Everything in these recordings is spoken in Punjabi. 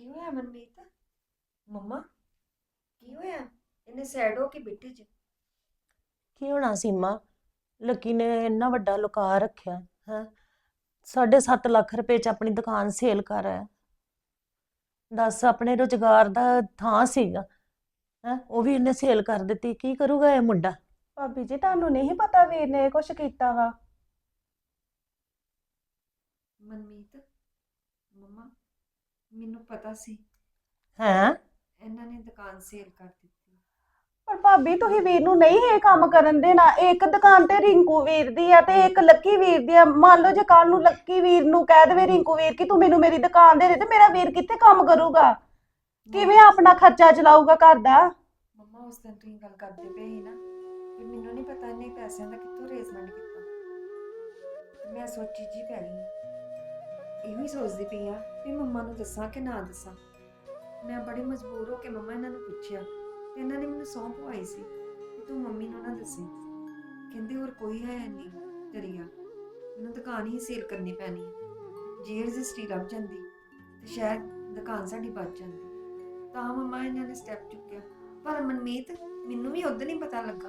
ਕੀ ਹੋਇਆ ਮਨਮੀਤ? ਮੰਮਾ ਕੀ ਹੋਇਆ ਇਹਨੇ ਸੈਡ ਹੋ ਕੇ ਬੈਠੇ ਜੀ ਕੀ ਹੋਣਾ ਸੀਮਾ ਲੱਕੀ ਨੇ ਇੰਨਾ ਵੱਡਾ ਲੁਕਾ ਰੱਖਿਆ ਹੈ? 7.5 ਲੱਖ ਰੁਪਏ ਚ ਆਪਣੀ ਦੁਕਾਨ ਸੇਲ ਕਰ ਆਇਆ। ਦੱਸ ਆਪਣੇ ਰੁਜ਼ਗਾਰ ਦਾ ਥਾਂ ਸੀਗਾ ਹੈ? ਉਹ ਵੀ ਇਹਨੇ ਸੇਲ ਕਰ ਦਿੱਤੀ। ਕੀ ਕਰੂਗਾ ਇਹ ਮੁੰਡਾ? ਭਾਬੀ ਜੀ ਤੁਹਾਨੂੰ ਨਹੀਂ ਪਤਾ ਵੀਰ ਨੇ ਕੁਝ ਕੀਤਾ ਵਾ। ਮਨਮੀਤ ਮੰਮਾ ਮੈਨੂੰ ਪਤਾ ਸੀ। ਹੈ? ਇਹਨਾਂ ਨੇ ਦੁਕਾਨ ਸੇਲ ਕਰ ਦਿੱਤੀ। ਪਰ ਭਾਬੀ ਤੁਸੀਂ ਵੀਰ ਨੂੰ ਨਹੀਂ ਇਹ ਕੰਮ ਕਰਨ ਦੇਣਾ। ਇੱਕ ਦੁਕਾਨ ਤੇ ਰਿੰਕੂ ਵੀਰ ਦੀ ਆ ਤੇ ਇੱਕ ਲੱਕੀ ਵੀਰ ਦੀ ਆ। ਮੰਨ ਲਓ ਜੇ ਕੱਲ ਨੂੰ ਲੱਕੀ ਵੀਰ ਨੂੰ ਕਹਿ ਦੇਵੇ ਰਿੰਕੂ ਵੀਰ ਕਿ ਤੂੰ ਮੈਨੂੰ ਮੇਰੀ ਦੁਕਾਨ ਦੇ ਦੇ ਤੇ ਮੇਰਾ ਵੀਰ ਕਿੱਥੇ ਕੰਮ ਕਰੂਗਾ? ਕਿਵੇਂ ਆਪਣਾ ਖਰਚਾ ਚਲਾਊਗਾ ਘਰ ਦਾ? ਮੰਮਾ ਉਸ ਦਿਨ ਤੁਸੀਂ ਗੱਲ ਕਰਦੇ ਪਏ ਸੀ ਨਾ ਕਿ ਮੈਨੂੰ ਨਹੀਂ ਪਤਾ ਇਹਨੇ ਪੈਸਿਆਂ ਦਾ ਕਿੱਥੋਂ ਅਰੇਂਜਮੈਂਟ ਕੀਤਾ। ਤੇ ਮੈਂ ਸੋਚੀ ਜੀ ਪੈ ਗਈ। ਇਹੋ ਹੀ ਸੋਚਦੀ ਪਈ ਆ ਵੀ ਮੰਮਾ ਨੂੰ ਦੱਸਾਂ ਕਿ ਨਾ ਦੱਸਾਂ। ਮੈਂ ਬੜੀ ਮਜਬੂਰ ਹੋ ਕੇ ਮੰਮਾ ਇਹਨਾਂ ਨੂੰ ਪੁੱਛਿਆ। ਤੇ ਇਹਨਾਂ ਨੇ ਮੈਨੂੰ ਸੌਂ ਪਵਾਈ ਸੀ ਕਿ ਤੂੰ ਮੰਮੀ ਨੂੰ ਨਾ ਦੱਸੀ। ਕਹਿੰਦੇ ਹੋਰ ਕੋਈ ਹੈ ਨਹੀਂ ਤੇਰੀਆ ਮੈਨੂੰ ਦੁਕਾਨ ਹੀ ਸੇਲ ਕਰਨੀ ਪੈਣੀ ਹੈ। ਜੇ ਰਜਿਸਟਰੀ ਲੱਭ ਜਾਂਦੀ ਤੇ ਸ਼ਾਇਦ ਦੁਕਾਨ ਸਾਡੀ ਬਚ ਜਾਂਦੀ। ਤਾਂ ਮੰਮਾ ਇਹਨਾਂ ਨੇ ਸਟੈਪ ਚੁੱਕਿਆ। ਪਰ ਮਨਮੀਤ, ਮੈਨੂੰ ਵੀ ਉਦੋਂ ਨਹੀਂ ਪਤਾ ਲੱਗਾ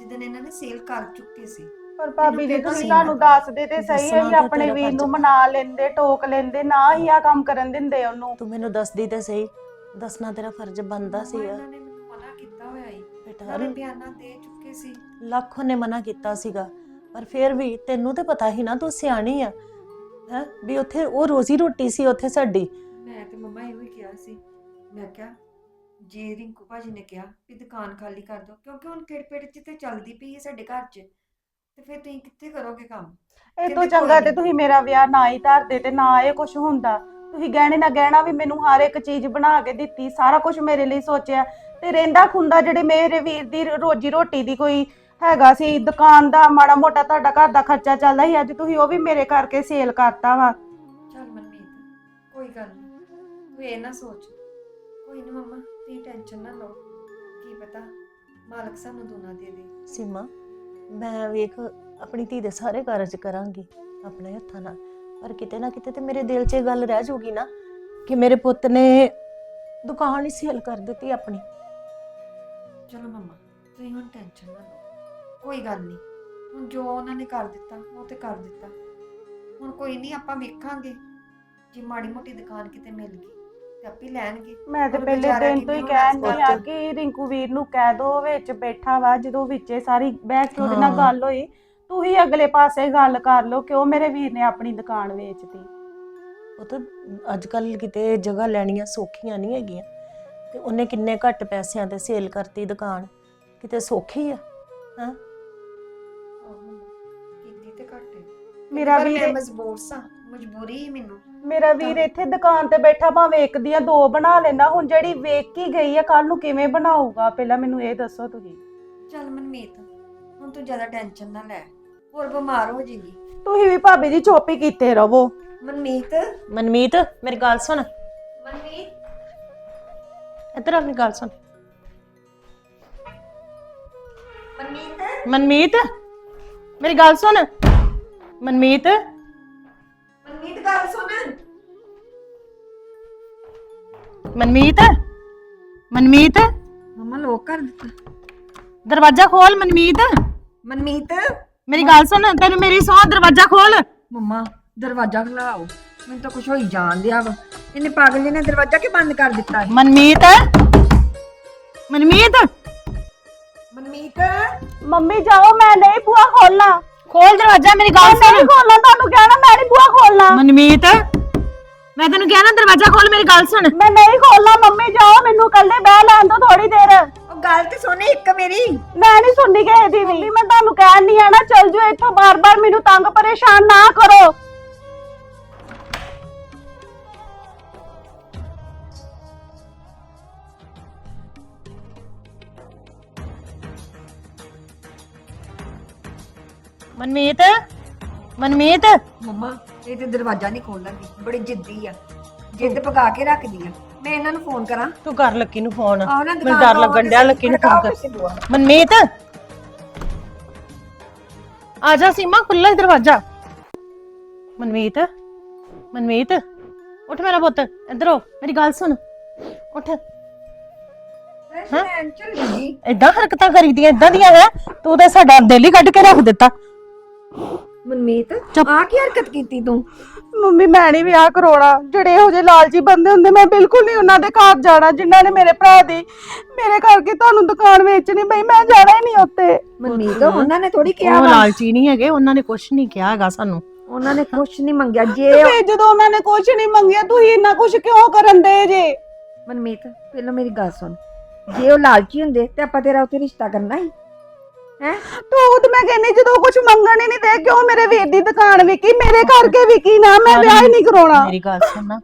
ਜਦੋਂ ਇਹਨਾਂ ਨੇ ਸੇਲ ਕਰ ਚੁੱਕੇ ਸੀ। ਪਰ ਭਾਬੀ ਜੀ ਤੁਸੀਂ ਪਤਾ ਤੁਹਾਨੂੰ ਦੱਸਦੇ ਤੇ ਸਹੀ ਹੈ ਤਾਂ ਆਪਣੇ ਵੀਰ ਨੂੰ। ਮਨਾ ਲੈਂਦੇ ਟੋਕ ਲੈਂਦੇ ਨਾ ਹੀ ਆ ਕੰਮ ਕਰਨ ਦਿੰਦੇ ਉਹਨੂੰ। ਤੂੰ ਮੈਨੂੰ ਦੱਸਦੀ ਤੇ ਸਹੀ। ਦੱਸਣਾ ਤੇਰਾ ਫਰਜ਼ ਬਣਦਾ ਸੀਗਾ ਇਹਨਾਂ ਨੇ ਮੈਨੂੰ ਮਨਾ ਕੀਤਾ ਹੋਇਆ ਈ। ਬੇਟਾ ਨਾਲੇ ਬਿਆਨਾਂ ਦੇ ਚੁੱਕੇ ਸੀ। ਲੱਖ ਉਹਨੇ ਮਨਾ ਕੀਤਾ ਸੀਗਾ। ਪਰ ਫਿਰ ਵੀ ਤੈਨੂੰ ਤੇ ਪਤਾ ਹੀ ਨਾ ਤੂੰ ਸਿਆਣੀ ਆ। ਹੈ? ਵੀ ਉੱਥੇ ਉਹ ਰੋਜ਼ੀ ਰੋਟੀ ਸੀ ਉੱਥੇ ਸਾਡੀ। ਮੈਂ ਤੇ ਮੰਮਾ ਇਹੋ ਹੀ ਕਿਹਾ ਸੀ। ਮੈਂ ਕਿਹਾ ਜੇ ਰਿੰਕੂ ਭਾਜੀ ਨੇ ਕਿਹਾ ਵੀ ਦੁਕਾਨ ਖਾਲੀ ਕਰ ਦਿਓ ਕਿਉਂਕਿ ਹੁਣ ਕਿੜਪਿੜ ਚ ਤੇ ਚੱਲਦੀ ਪਈ ਹੈ ਸਾਡੇ ਘਰ 'ਚ। ਤੇ ਫਿਰ ਤੁਸੀਂ ਕਿੱਥੇ ਕਰੋਗੇ ਕੰਮ? ਇਹ ਤੋਂ ਕਹਿੰਦੇ ਚੰਗਾ ਕੋਈ ਤੇ ਨੀ। ਤੁਸੀਂ ਮੇਰਾ ਵਿਆਹ ਨਾ ਹੀ ਧਰਦੇ ਤੇ ਨਾ ਇਹ ਕੁਝ ਹੁੰਦਾ। ਤੁਸੀਂ ਗਹਿਣੇ ਨਾ ਗਹਿਣਾ ਵੀ ਮੈਨੂੰ ਹਰ ਇੱਕ ਚੀਜ਼ ਬਣਾ ਕੇ ਦਿੱਤੀ ਸਾਰਾ ਕੁਝ ਮੇਰੇ ਲਈ ਸੋਚਿਆ। ਤੇ ਰਹਿੰਦਾ ਖੁੰਦਾ ਜਿਹੜੇ ਮੇਰੇ ਵੀਰ ਦੀ ਰੋਜੀ ਰੋਟੀ ਦੀ ਕੋਈ ਹੈਗਾ ਸੀ ਦੁਕਾਨ ਦਾ ਮਾੜਾ ਮੋਟਾ ਤੁਹਾਡਾ ਘਰ ਦਾ ਖਰਚਾ ਚੱਲਦਾ ਸੀ ਅੱਜ ਤੁਸੀਂ ਉਹ ਵੀ ਮੇਰੇ ਕਰਕੇ ਸੇਲ ਕਰਤਾ ਵਾ। ਚੱਲ ਮਨਮੀਤ ਕੋਈ ਗੱਲ ਨਹੀਂ ਤੂੰ ਇਹ ਨਾ ਸੋਚ। ਕੋਈ ਨਹੀਂ ਮੰਮਾ ਤੁਸੀਂ ਟੈਨਸ਼ਨ ਨਾ ਲਓ। ਕੀ ਪਤਾ ਮਾਲਕ ਸਾਨੂੰ ਦੋਨਾਂ ਦੇ ਦੇ। ਸੀਮਾ ਮੈਂ ਵੇਖ, ਆਪਣੀ ਧੀ ਦੇ ਸਾਰੇ ਕਾਰਜ ਕਰਾਂਗੀ, ਆਪਣੇ ਹੱਥਾਂ ਨਾਲ। ਪਰ ਕਿਤੇ ਨਾ ਕਿਤੇ ਤੇ ਮੇਰੇ ਦਿਲ 'ਚ ਇਹ ਗੱਲ ਰਹਿ ਜਾਊਗੀ ਨਾ ਕਿ ਮੇਰੇ ਪੁੱਤ ਨੇ ਦੁਕਾਨ ਹੀ ਸੇਲ ਕਰ ਦਿੱਤੀ ਆਪਣੀ। ਚਲੋ ਮੰਮਾ, ਤੁਸੀਂ ਹੁਣ ਟੈਨਸ਼ਨ ਨਾ ਲਓ। ਕੋਈ ਗੱਲ ਨਹੀਂ ਹੁਣ ਜੋ ਉਹਨਾਂ ਨੇ ਕਰ ਦਿੱਤਾ, ਉਹ ਤੇ ਕਰ ਦਿੱਤਾ। ਹੁਣ ਕੋਈ ਨਹੀਂ ਆਪਾਂ ਵੇਖਾਂਗੇ। ਜੇ ਮਾੜੀ ਮੋਟੀ ਦੁਕਾਨ ਕਿਤੇ ਮਿਲ ਗਈ। ਤੇ ਆਪੇ ਲੈਣਗੇ। ਮੈਂ ਤੇ ਪਹਿਲੇ ਵਿਚਾਰਾ ਦਿਨ ਤੋਂ ਹੀ ਕਿੰਨਾ ਕਹਿਣ ਆ ਪੁੱਤ। ਕਿ ਰਿੰਕੂ ਵੀਰ ਨੂੰ ਕਹਿ ਦੋ ਵਿੱਚ ਬੈਠਾ ਵਾ ਜਦੋਂ ਵਿੱਚੇ ਸਾਰੀ ਬਹਿ ਕੇ ਉਹਦੇ ਨਾਲ। ਗੱਲ ਹੋਈ ਤੂੰ ਹੀ ਅਗਲੇ ਪਾਸੇ ਗੱਲ ਕਰ ਲੋ ਕਿਉਂ ਮੇਰੇ ਵੀਰ ਨੇ ਆਪਣੀ ਦੁਕਾਨ ਵੇਚਤੀ। ਉਹ ਤਾਂ ਅੱਜ ਕੱਲ ਕਿਤੇ ਜਗ੍ਹਾ ਲੈਣੀਆਂ ਸੌਖੀਆਂ ਨਹੀਂ ਹੈਗੀਆਂ। ਤੇ ਉਹਨੇ ਕਿੰਨੇ ਘੱਟ ਪੈਸਿਆਂ ਤੇ ਸੇਲ ਕਰਤੀ ਦੁਕਾਨ। ਕਿਤੇ ਸੌਖੀ ਆ ਹਾਂ? ਆਹੋ ਕੀਤੀ ਤੇ ਘੱਟ ਹੈ। ਮੇਰਾ ਪਰ ਵੀਰ ਮੈਂ ਮਜਬੂਰ ਸਾਂ। ਮਜਬੂਰੀ ਹੀ ਮੈਨੂੰ। ਮੇਰਾ ਵੀਰ ਇੱਥੇ ਦੁਕਾਨ ਤੇ ਬੈਠਾ ਭਾਵੇਂ ਇੱਕ ਦੀਆਂ ਦੋ ਬਣਾ ਲੈਂਦਾ। ਹੁਣ ਜਿਹੜੀ ਵੇਚ ਕੇ ਗਈ ਆ ਕੱਲ ਨੂੰ ਕਿਵੇਂ ਬਣਾਊਗਾ? ਪਹਿਲਾਂ ਮੈਨੂੰ ਇਹ ਦੱਸੋ ਤੁਸੀਂ। ਚੱਲ ਮਨਮੀਤ ਹੁਣ ਤੂੰ ਜ਼ਿਆਦਾ ਟੈਨਸ਼ਨ ਨਾ ਲੈ। ਹੋਰ ਬਿਮਾਰ ਹੋ ਜਾਏਗੀ। ਤੁਸੀਂ ਵੀ ਭਾਬੀ ਜੀ ਚੁੱਪ ਹੀ ਕੀਤੇ ਰਹੋ। ਮਨਮੀਤ? ਮਨਮੀਤ ਮੇਰੀ ਗੱਲ ਸੁਣ। ਮਨਮੀਤ? ਇੱਧਰ ਆ ਮੇਰੀ ਗੱਲ ਸੁਣ। ਮਨਮੀਤ? ਮਨਮੀਤ ਮੇਰੀ ਗੱਲ ਸੁਣ। ਮਨਮੀਤ ਮਨਮੀਤ? ਮਨਮੀਤ? ਮਮਾ ਲੋਕ ਕਰ ਦਿੱਤਾ। ਦਰਵਾਜ਼ਾ ਖੋਲ ਮਨਮੀਤ। ਮਨਮੀਤ? ਮੇਰੀ ਗੱਲ ਸੁਣ ਤੈਨੂੰ ਮੇਰੀ ਸੌ ਦਰਵਾਜ਼ਾ ਖੋਲ। ਮਮਾ ਦਰਵਾਜ਼ਾ ਖਲਾਓ। ਮੈਨੂੰ ਤਾਂ ਕੁਝ ਹੋਈ ਜਾਣ ਦਿਆ ਵਾ। ਇਹਨੇ ਪਾਗਲ ਜੀ ਨੇ ਦਰਵਾਜ਼ਾ ਕਿ ਬੰਦ ਕਰ ਦਿੱਤਾ ਹੈ ਮਨਮੀਤ? ਮਨਮੀਤ? ਮਨਮੀਤ? ਮੰਮੀ ਜਾਓ ਮੈਂ ਨਹੀਂ ਬੂਆ ਖੋਲਣਾ। ਖੋਲ ਦਰਵਾਜ਼ਾ ਮੇਰੀ ਗੱਲ ਸੁਣ। ਖੋਲਣਾ ਤੁਹਾਨੂੰ ਕਹਿਣਾ ਮੈਂ ਨਹੀਂ ਬੂਆ ਖੋਲਣਾ। ਮਨਮੀਤ? ਮੈਂ ਤੈਨੂੰ ਕਿਹਾ ਨਾ ਦਰਵਾਜ਼ਾ ਖੋਲ ਮੇਰੀ ਗੱਲ ਸੁਣ। ਮੈਂ ਨਹੀਂ ਖੋਲਣਾ ਮੰਮੀ ਜਾਓ ਮੈਨੂੰ ਕੱਲੇ ਬਹਿ ਲੈਣ ਦੋ ਥੋੜੀ ਦੇਰ। ਉਹ ਗੱਲ ਤੇ ਸੁਣ ਇੱਕ ਮੇਰੀ। ਮੈਂ ਨਹੀਂ ਸੁਣਨੀ ਕਿਸੇ ਦੀ ਵੀ। ਮੈਂ ਤੁਹਾਨੂੰ ਕਹਿਣ ਨਹੀਂ ਆਣਾ ਚੱਲ ਜਾਓ ਇੱਥੋਂ ਬਾਰ-ਬਾਰ ਮੈਨੂੰ ਤੰਗ ਪਰੇਸ਼ਾਨ ਨਾ ਕਰੋ। ਮਨਮੀਤ ਮਨਮੀਤ। ਮਮਾ। ਇਹ ਤੇ ਦਰਵਾਜ਼ਾ ਨਹੀਂ ਖੋਲਣ ਦੀ ਬੜੀ ਜਿੱਦੀ ਆ। ਜਿੱਦ ਪਕਾ ਕੇ ਰੱਖਦੀ ਆ। ਮੈਂ ਇਹਨਾਂ ਨੂੰ ਫੋਨ ਕਰਾਂ। ਤੂੰ ਕਰ ਲੱਕੀ ਨੂੰ ਫੋਨ ਆਹ ਨਾ ਮੈਨੂੰ ਡਰ ਲੱਗਣ ਡਿਆ ਲੱਕੀ ਨੂੰ ਫੋਨ ਕਰ। ਮਨਮੀਤ! ਆ ਜਾ ਸੀਮਾ ਖੁੱਲਾ ਦਰਵਾਜ਼ਾ। ਮਨਮੀਤ ਮਨਮੀਤ ਉੱਠ ਮੇਰਾ ਪੁੱਤ ਇੱਧਰ ਮੇਰੀ ਗੱਲ ਸੁਣ। ਉੱਠ। ਮੈਂ ਚੱਲ ਗਈ ਏਦਾਂ ਹਰਕਤਾਂ ਕਰੀਦੀਆਂ ਏਦਾਂ ਦੀਆਂ ਹੈ? ਤੂੰ ਤੇ ਸਾਡਾ ਦਿਲ ਹੀ ਕੱਢ ਕੇ ਰੱਖ ਦਿੱਤਾ। ਮਨਮੀਤ। ਆ ਕੀ ਹਰਕਤ ਕੀਤੀ ਤੂੰ? ਮੰਮੀ ਮੈਂ ਨਹੀਂ ਵਿਆਹ ਕਰਾਉਣਾ ਜਿਹੜੇ ਇਹੋ ਜਿਹੇ ਲਾਲਚੀ ਬੰਦੇ ਹੁੰਦੇ ਮੈਂ ਬਿਲਕੁਲ ਨਹੀਂ ਉਹਨਾਂ ਦੇ ਘਰ ਜਾਣਾ ਜਿਨ੍ਹਾਂ ਨੇ ਮੇਰੇ ਭਰਾ ਦੀ ਮੇਰੇ ਕਰਕੇ ਤੁਹਾਨੂੰ ਦੁਕਾਨ ਵੇਚਣੀ ਬਈ ਮੈਂ ਜਾਣਾ ਹੀ ਨਹੀਂ ਉੱਤੇ ਮਨਮੀਤ ਉਹਨਾਂ ਨੇ ਥੋੜੀ ਕਿਹਾ ਉਹ ਵਾ। ਲਾਲਚੀ ਨਹੀਂ ਹੈਗੇ ਉਹਨਾਂ ਨੇ ਕੁਝ ਨਹੀਂ ਕਿਹਾ ਹੈਗਾ ਸਾਨੂੰ। ਉਹਨਾਂ ਨੇ ਕੁਝ ਨਹੀਂ ਮੰਗਿਆ ਜੇ ਤੇ ਜਦੋਂ ਉਹਨਾਂ ਨੇ ਕੁਝ ਨਹੀਂ ਮੰਗਿਆ ਤੁਸੀਂ ਇੰਨਾ ਕੁਝ ਕਿਉਂ ਕਰਨ ਦੇ ਜੇ? ਮਨਮੀਤ ਪਹਿਲਾਂ ਮੇਰੀ ਗੱਲ ਸੁਣ। ਜੇ ਉਹ ਲਾਲਚੀ ਹੁੰਦੇ ਤੇ ਆਪਾਂ ਤੇਰਾ ਉੱਥੇ ਰਿਸ਼ਤਾ ਕਰਨਾ ਹੀ। ਹੈ ਤੂੰ ਤੇ ਮੈਂ ਕਹਿੰਨੀ ਜਦੋਂ ਕੁਝ ਮੰਗਣ ਹੀ ਨਹੀਂ ਦੇ ਕਿਉਂ ਮੇਰੇ ਵੀਰ ਦੀ ਦੁਕਾਨ ਵਿਕੀ ਮੇਰੇ ਕਰਕੇ ਵਿਕੀ ਨਾ ਮੈਂ ਵਿਆਹ ਹੀ ਨਹੀਂ ਕਰਾਉਣਾ ਮੇਰੀ ਗੱਲ ਸੁਣ ਨਾ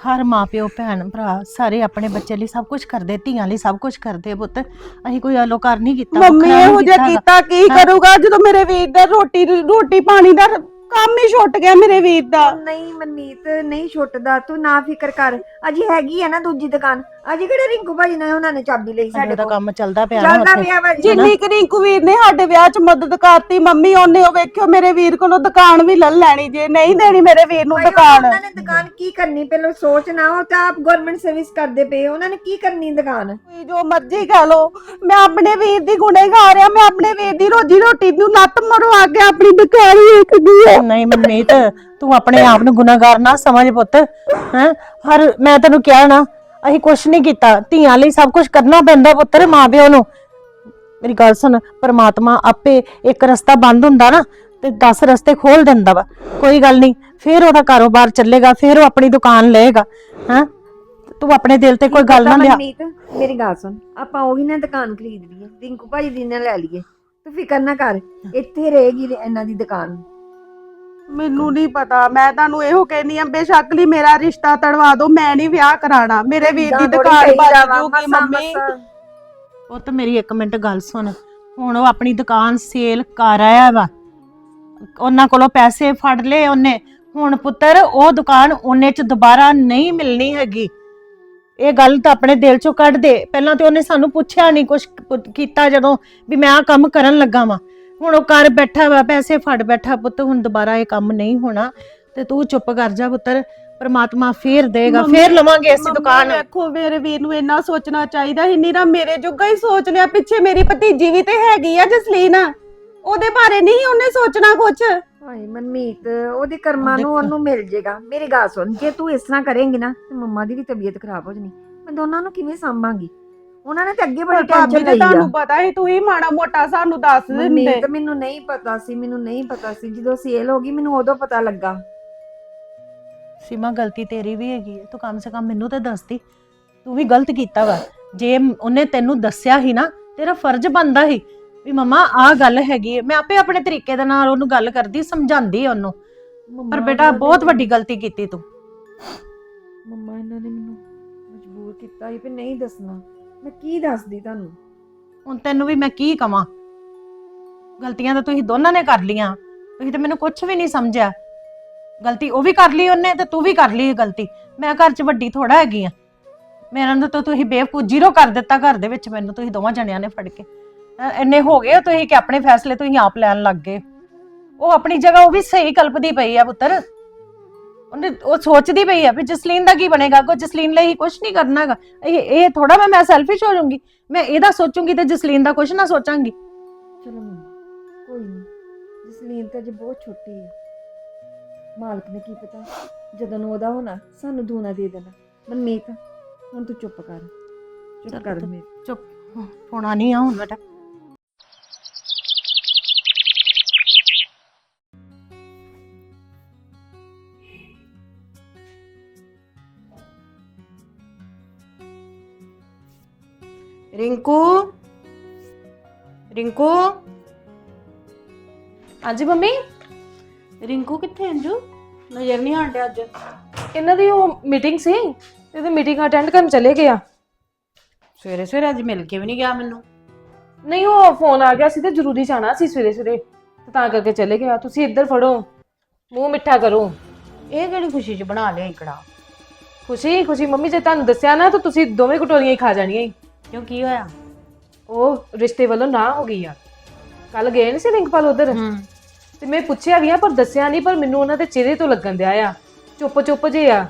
ਹਰ ਮਾਪਿਓ ਭੈਣ ਭਰਾ ਸਾਰੇ ਆਪਣੇ ਬੱਚੇ ਲਈ ਸਭ ਕੁਝ ਕਰਦੇ ਧੀਆਂ ਲਈ ਸਭ ਕੁਝ ਕਰਦੇ ਪੁੱਤ ਅਸੀਂ ਕੋਈ ਅਲੋਕਾਰ ਨਹੀਂ ਕੀਤਾ ਮੰਮੀ ਵੱਖਰਾ ਨਹੀਂ ਇਹੋ ਜਿਹਾ। ਕੀਤਾ ਕੀ। ਕਰੂਗਾ ਜਦੋਂ ਮੇਰੇ ਵੀਰ ਦਾ ਰੋਟੀ ਰੋਟੀ ਪਾਣੀ ਦਾ ਕੰਮ ਹੀ ਛੁੱਟ ਗਿਆ ਮੇਰੇ ਵੀਰ ਦਾ। ਨਹੀਂ ਮਨਮੀਤ ਨਹੀਂ ਛੁੱਟਦਾ ਤੂੰ ਨਾ ਫਿਕਰ ਕਰ। ਅਜੀ ਹੈਗੀ ਆ ਨਾ ਦੂਜੀ ਦੁਕਾਨ। ਅਜੀ ਕਿਹੜੇ ਰਿੰਕੂ ਭਾਜੀ ਨੇ ਉਹਨਾਂ ਨੇ ਚਾਬੀ ਲਈ ਸਾਡੇ ਦਾ ਕੋਲ। ਕੰਮ ਚੱਲਦਾ ਪਿਆ ਨਾ ਚੱਲਦਾ ਉੱਥੇ। ਪਿਆ ਜਿੰਨੀ ਕੁ ਰਿੰਕੂ ਵੀਰ ਨੇ ਸਾਡੇ ਵਿਆਹ 'ਚ ਮਦਦ ਕਰਤੀ ਮੰਮੀ ਉਹਨੇ ਉਹ ਵੇਖਿਓ ਮੇਰੇ ਵੀਰ ਕੋਲੋਂ ਦੁਕਾਨ ਵੀ ਲੈ ਲੈਣੀ ਜੇ ਨਹੀਂ ਦੇਣੀ ਮੇਰੇ ਵੀਰ ਨੂੰ ਭਾਈ ਦੁਕਾਨ। ਉਹਨਾਂ ਨੇ ਦੁਕਾਨ ਕੀ ਕਰਨੀ ਪਹਿਲਾਂ ਸੋਚ ਨਾ ਉਹ ਤਾਂ ਆਪ ਗਵਰਨਮੈਂਟ ਸਰਵਿਸ ਕਰਦੇ ਪਏ ਉਹਨਾਂ ਨੇ ਕੀ ਕਰਨੀ ਦੁਕਾਨ? ਤੁਸੀਂ ਜੋ ਮਰਜ਼ੀ ਕਹਿ ਲੋ ਮੈਂ ਆਪਣੇ ਵੀਰ ਦੀ ਗੁਨੇਗਾਰ ਆ ਮੈਂ ਆਪਣੇ ਵੀਰ ਦੀ ਰੋਜੀ ਰੋਟੀ ਨੂੰ ਲੱਤ ਮਰਵਾ ਕੇ ਆਪਣੀ ਦੁਕਾਨ ਵੇਚ ਗਈ ਆ। ਨਹੀਂ ਮਨਮੀਤ, ਤੂੰ ਆਪਣੇ ਆਪ ਨੂੰ ਗੁਨਾਹਗਾਰ ਨਾ ਸਮਝ ਪੁੱਤ, ਹੈ? ਹਰ ਮੈਂ ਤੈਨੂੰ ਕਿਹਾ ਨਾ, ਅਸੀਂ ਕੁਛ ਨਹੀਂ ਕੀਤਾ। ਧੀਆਂ ਲਈ ਸਭ ਕੁਝ ਕਰਨਾ ਪੈਂਦਾ ਪੁੱਤਰ, ਮਾਪਿਓ ਨੂੰ। ਮੇਰੀ ਗੱਲ ਸੁਣ, ਪਰਮਾਤਮਾ ਆਪੇ ਇੱਕ ਰਸਤਾ ਬੰਦ ਹੁੰਦਾ ਨਾ, ਤੇ 10 ਰਸਤੇ ਖੋਲ ਦਿੰਦਾ ਵਾ। ਕੋਈ ਗੱਲ ਨਹੀਂ, ਫਿਰ ਉਹਦਾ ਕਾਰੋਬਾਰ ਚੱਲੇਗਾ, ਫੇਰ ਉਹ ਆਪਣੀ ਦੁਕਾਨ ਲਏਗਾ, ਹੈ? ਤੂੰ ਆਪਣੇ ਦਿਲ ਤੇ ਕੋਈ ਗੱਲ ਨਾ ਲਿਆ। ਮਨਮੀਤ, ਮੇਰੀ ਗੱਲ ਸੁਣ, ਆਪਾਂ ਉਹੀ ਨਾ ਦੁਕਾਨ ਖਰੀਦ ਲਈਏ, ਰਿੰਕੂ ਭਾਜੀ ਦੀ ਨਾ ਲੈ ਲਈਏ। ਤੂੰ ਫਿਕਰ ਨਾ ਕਰ, ਇੱਥੇ ਰਹੇਗੀ ਇਹਨਾਂ ਦੀ ਦੁਕਾਨ। ਮੈਨੂੰ ਨਹੀਂ ਪਤਾ। ਮੈਂ ਤੁਹਾਨੂੰ ਇਹੋ ਕਹਿਨੀ ਆ ਬੇਸ਼ੱਕ ਲਈ ਮੇਰਾ ਰਿਸ਼ਤਾ ਤੜਵਾ ਦਿਓ ਮੈਂ ਨਹੀਂ ਵਿਆਹ ਕਰਾਣਾ। ਮੇਰੇ ਵੀਰ ਦੀ ਦੁਕਾਨ ਕਹੀਦਾ ਵਾ, ਜੂਗੀ ਮੰਮੀ। ਪੁੱਤ ਮੇਰੀ ਇੱਕ ਮਿੰਟ ਗੱਲ ਸੁਣ। ਹੁਣ ਉਹ ਆਪਣੀ ਦੁਕਾਨ ਸੇਲ ਕਰ ਆਇਆ ਵਾ। ਉਹਨਾਂ ਕੋਲੋਂ ਪੈਸੇ ਫੜ ਲਏ ਉਹਨੇ। ਹੁਣ ਪੁੱਤਰ ਉਹ ਦੁਕਾਨ ਉਹਨੇ ਚ ਦੁਬਾਰਾ ਨਹੀਂ ਮਿਲਣੀ ਹੈਗੀ। ਇਹ ਗੱਲ ਤਾਂ ਆਪਣੇ ਦਿਲ ਚੋਂ ਕੱਢ ਦੇ। ਪਹਿਲਾਂ ਤੇ ਉਹਨੇ ਸਾਨੂੰ ਪੁੱਛਿਆ ਨਹੀਂ ਕੁਝ ਕੀਤਾ ਜਦੋਂ ਵੀ ਮੈਂ ਆ ਕੰਮ ਕਰਨ ਲੱਗਾ ਵਾਂ। ਹੁਣ ਉਹ ਕਰ ਬੈਠਾ ਵਾ ਪੈਸੇ ਫੜ ਬੈਠਾ ਪੁੱਤ ਹੁਣ ਦੁਬਾਰਾ ਇਹ ਕੰਮ ਨਹੀਂ ਹੋਣਾ। ਤੇ ਤੂੰ ਚੁੱਪ ਕਰ ਜਾ ਪੁੱਤਰ ਪ੍ਰਮਾਤਮਾ ਫੇਰ ਦੇਗਾ ਮੰਮੀ- ਫੇਰ ਲਵਾਂਗੇ ਅਸੀਂ ਮੰਮੀ ਦੁਕਾਨ। ਵੇਖੋ ਮੇਰੇ ਵੀਰ ਨੂੰ ਇੰਨਾ ਸੋਚਣਾ ਚਾਹੀਦਾ ਸੀ ਨੀਰਾ ਮੇਰੇ ਜੋਗਾ ਹੀ ਸੋਚ ਲਿਆ ਪਿੱਛੇ ਮੇਰੀ ਭਤੀਜੀ ਵੀ ਤੇ ਹੈਗੀ ਆ ਜਸਲੀਨ। ਉਹਦੇ ਬਾਰੇ ਨਹੀਂ ਉਹਨੇ ਸੋਚਣਾ ਕੁਛ। ਹਾਏ ਮਨਮੀਤ ਉਹਦੇ ਕਰਮਾਂ ਨੂੰ। ਉਹਨੂੰ ਮਿਲ ਜੇਗਾ। ਮੇਰੀ ਗੱਲ ਸੁਣ ਜੇ ਤੂੰ ਇਸ ਤਰ੍ਹਾਂ ਕਰੇਂਗੀ ਨਾ ਤੇ ਮੰਮਾ ਦੀ ਵੀ ਤਬੀਅਤ ਖਰਾਬ ਹੋ ਜਾਣੀ। ਮੈਂ ਦੋਨਾਂ ਨੂੰ ਕਿਵੇਂ ਸਾਂਭਾਂਗੀ? ਉਹਨਾਂ ਨੇ ਤਾਂ ਅੱਗੇ ਬੜੀ ਭਾਬੀ ਟੈਨਸ਼ਨ ਤੇ ਲਈ ਆ। ਤੁਹਾਨੂੰ ਪਤਾ ਹੀ ਤੂੰ ਹੀ ਮਾੜਾ ਮੋਟਾ ਸਾਨੂੰ ਦੱਸ ਦਿੰਦੇ। ਮਨਮੀਤ ਮੈਨੂੰ ਨਹੀਂ ਪਤਾ ਸੀ ਮੈਨੂੰ ਨਹੀਂ ਪਤਾ ਸੀ। ਜਦੋਂ ਸੇਲ ਹੋ ਗਈ ਮੈਨੂੰ ਉਦੋਂ ਪਤਾ ਲੱਗਾ। ਸੀਮਾ ਗਲਤੀ ਤੇਰੀ ਵੀ ਹੈਗੀ ਹੈ। ਤੂੰ ਕਮ ਸੇ ਕਮ ਮੈਨੂੰ ਤਾਂ ਦੱਸਦੀ ਤੂੰ ਵੀ ਗਲਤ ਕੀਤਾ ਵਾ। ਜੇ ਮ- ਉਹਨੇ ਤੈਨੂੰ ਦੱਸਿਆ ਹੀ ਨਾ ਤੇਰਾ ਫਰਜ਼ ਬਣਦਾ ਹੀ ਵੀ ਮਮਾ ਆਹ ਗੱਲ ਹੈਗੀ ਹੈ। ਮੈਂ ਆਪੇ ਆਪਣੇ ਤਰੀਕੇ ਦੇ ਨਾਲ ਉਹਨੂੰ ਗੱਲ ਕਰਦੀ ਸਮਝਾਉਂਦੀ ਉਹਨੂੰ। ਪਰ ਬੇਟਾ ਬਹੁਤ ਵੱਡੀ ਗਲਤੀ ਕੀਤੀ ਤੂੰ। ਮੰਮਾ ਇਹਨਾਂ ਨੇ ਮੈਨੂੰ ਮਜਬੂਰ ਕੀਤਾ ਸੀ ਵੀ ਨਹੀਂ ਦੱਸਣਾ। ਮੈਂ ਕੀ ਦੱਸਦੀ ਤੁਹਾਨੂੰ? ਹੁਣ ਤੈਨੂੰ ਵੀ ਮੈਂ ਕੀ ਕਵਾਂ? ਗਲਤੀਆਂ ਤਾਂ ਤੁਸੀਂ ਦੋਨਾਂ ਨੇ ਕਰ ਲੀਆਂ ਤੁਸੀਂ ਤਾਂ ਮੈਨੂੰ ਕੁਝ ਵੀ ਨਹੀਂ ਸਮਝਿਆ। ਗਲਤੀ ਉਹ ਵੀ ਕਰ ਲਈ ਉਹਨੇ ਤੇ ਤੂੰ ਵੀ ਕਰ ਲਈ ਇਹ ਗਲਤੀ। ਮੈਂ ਘਰ 'ਚ ਵੱਡੀ ਥੋੜਾ ਹੈਗੀ ਆ। ਮੇਰੇ ਨੂੰ ਤਾਂ ਤੁਸੀਂ ਬੇਵਕੂਫ ਜ਼ੀਰੋ ਕਰ ਦਿੱਤਾ ਘਰ ਦੇ ਵਿੱਚ ਮੈਨੂੰ ਤੁਸੀਂ ਦੋਵਾਂ ਜਣਿਆਂ ਨੇ ਫੜ ਕੇ। ਹੈਂ, ਇੰਨੇ ਹੋ ਗਏ ਹੋ ਤੁਸੀਂ ਕਿ ਆਪਣੇ ਫੈਸਲੇ ਤੁਸੀਂ ਆਪ ਲੈਣ ਲੱਗ ਗਏ। ਉਹ ਆਪਣੀ ਜਗ੍ਹਾ ਉਹ ਵੀ ਸਹੀ ਕਲਪਦੀ ਪਈ ਆ ਪੁੱਤਰ। ਉਹਨੇ ਉਹ ਸੋਚਦੀ ਪਈ ਆ ਵੀ ਜਸਲੀਨ ਦਾ ਕੀ ਬਣੇਗਾ ਕੋ ਜਸਲੀਨ ਲਈ ਕੁਝ ਨਹੀਂ ਕਰਨਾਗਾ ਇਹ ਇਹ ਥੋੜਾ ਮੈਂ ਮੈਂ ਸੈਲਫਿਸ਼ ਹੋ ਜਾਊਂਗੀ। ਮੈਂ ਇਹਦਾ ਸੋਚੂੰਗੀ ਤੇ ਜਸਲੀਨ ਦਾ ਕੁਝ ਨਾ ਸੋਚਾਂਗੀ। ਚਲੋ ਮੰਮਾ ਕੋਈ ਨਹੀਂ। ਜਸਲੀਨ ਤਾਂ ਜੇ ਬਹੁਤ ਛੋਟੀ ਹੈ ਮਾਲਕ ਨੇ ਕੀ ਪਤਾ ਜਦੋਂ ਨੂੰ ਉਹਦਾ ਹੋਣਾ ਸਾਨੂੰ ਦੂਣਾ ਦੇ ਦੇਣਾ। ਮਨਮੀਤ ਹੁਣ ਤੂੰ ਚੁੱਪ ਕਰ। ਚੁੱਪ ਕਰ। ਮੇਰੇ ਚੁੱਪ। ਹੋਣਾ ਨਹੀਂ ਆ ਹੁਣ ਬੇਟਾ। ਰਿੰਕੂ? ਰਿੰਕੂ? ਹਾਂਜੀ ਮੰਮੀ? ਰਿੰਕੂ ਕਿੱਥੇ ਅੰਜੂ? ਨਜ਼ਰ ਨਹੀਂ ਆਂਡਿਆ ਅੱਜ। ਇਹਨਾਂ ਦੀ ਉਹ ਮੀਟਿੰਗ ਸੀ ਤੇ ਤੇ ਮੀਟਿੰਗ ਅਟੈਂਡ ਕਰਨ ਚਲੇ ਗਿਆ ਸਵੇਰੇ ਸਵੇਰੇ ਅੱਜ ਮਿਲ ਕੇ ਵੀ ਨਹੀਂ ਗਿਆ ਮੈਨੂੰ। ਨਹੀਂ ਉਹ ਫੋਨ ਆ ਗਿਆ ਸੀ ਤੇ ਜ਼ਰੂਰੀ ਜਾਣਾ ਸੀ ਸਵੇਰੇ ਸਵੇਰੇ। ਤੇ ਤਾਂ ਕਰਕੇ ਚਲੇ ਗਿਆ। ਤੁਸੀਂ ਇੱਧਰ ਫੜੋ। ਮੂੰਹ ਮਿੱਠਾ ਕਰੋ। ਇਹ ਕਿਹੜੀ ਖੁਸ਼ੀ 'ਚ ਬਣਾ ਲਿਆ ਇਕੜਾ? ਖੁਸ਼ੀ ਖੁਸ਼ੀ। ਮੰਮੀ ਜੇ ਤੁਹਾਨੂੰ ਦੱਸਿਆ ਨਾ ਤਾਂ ਤੁਸੀਂ ਦੋਵੇਂ ਕਟੋਰੀਆਂ ਹੀ ਖਾ ਜਾਣੀਆਂ ਸੀ। ਕਿਉਂ ਕੀ ਹੋਇਆ? ਉਹ ਰਿਸ਼ਤੇ ਵੱਲੋਂ ਨਾ ਹੋ ਗਈ ਆ। ਕੱਲ ਗਏ ਨਹੀਂ ਸੀ ਰਿੰਕਪਾਲ ਉਧਰ? ਹੂੰ। ਤੇ ਮੈਂ ਪੁੱਛਿਆ ਵੀ ਆ ਪਰ ਦੱਸਿਆ ਨਹੀਂ ਪਰ ਮੈਨੂੰ ਉਹਨਾਂ ਦੇ ਚਿਹਰੇ ਤੋਂ ਲੱਗਣ ਦਿਆ ਆ। ਚੁੱਪ ਚੁੱਪ ਜੇ ਆ।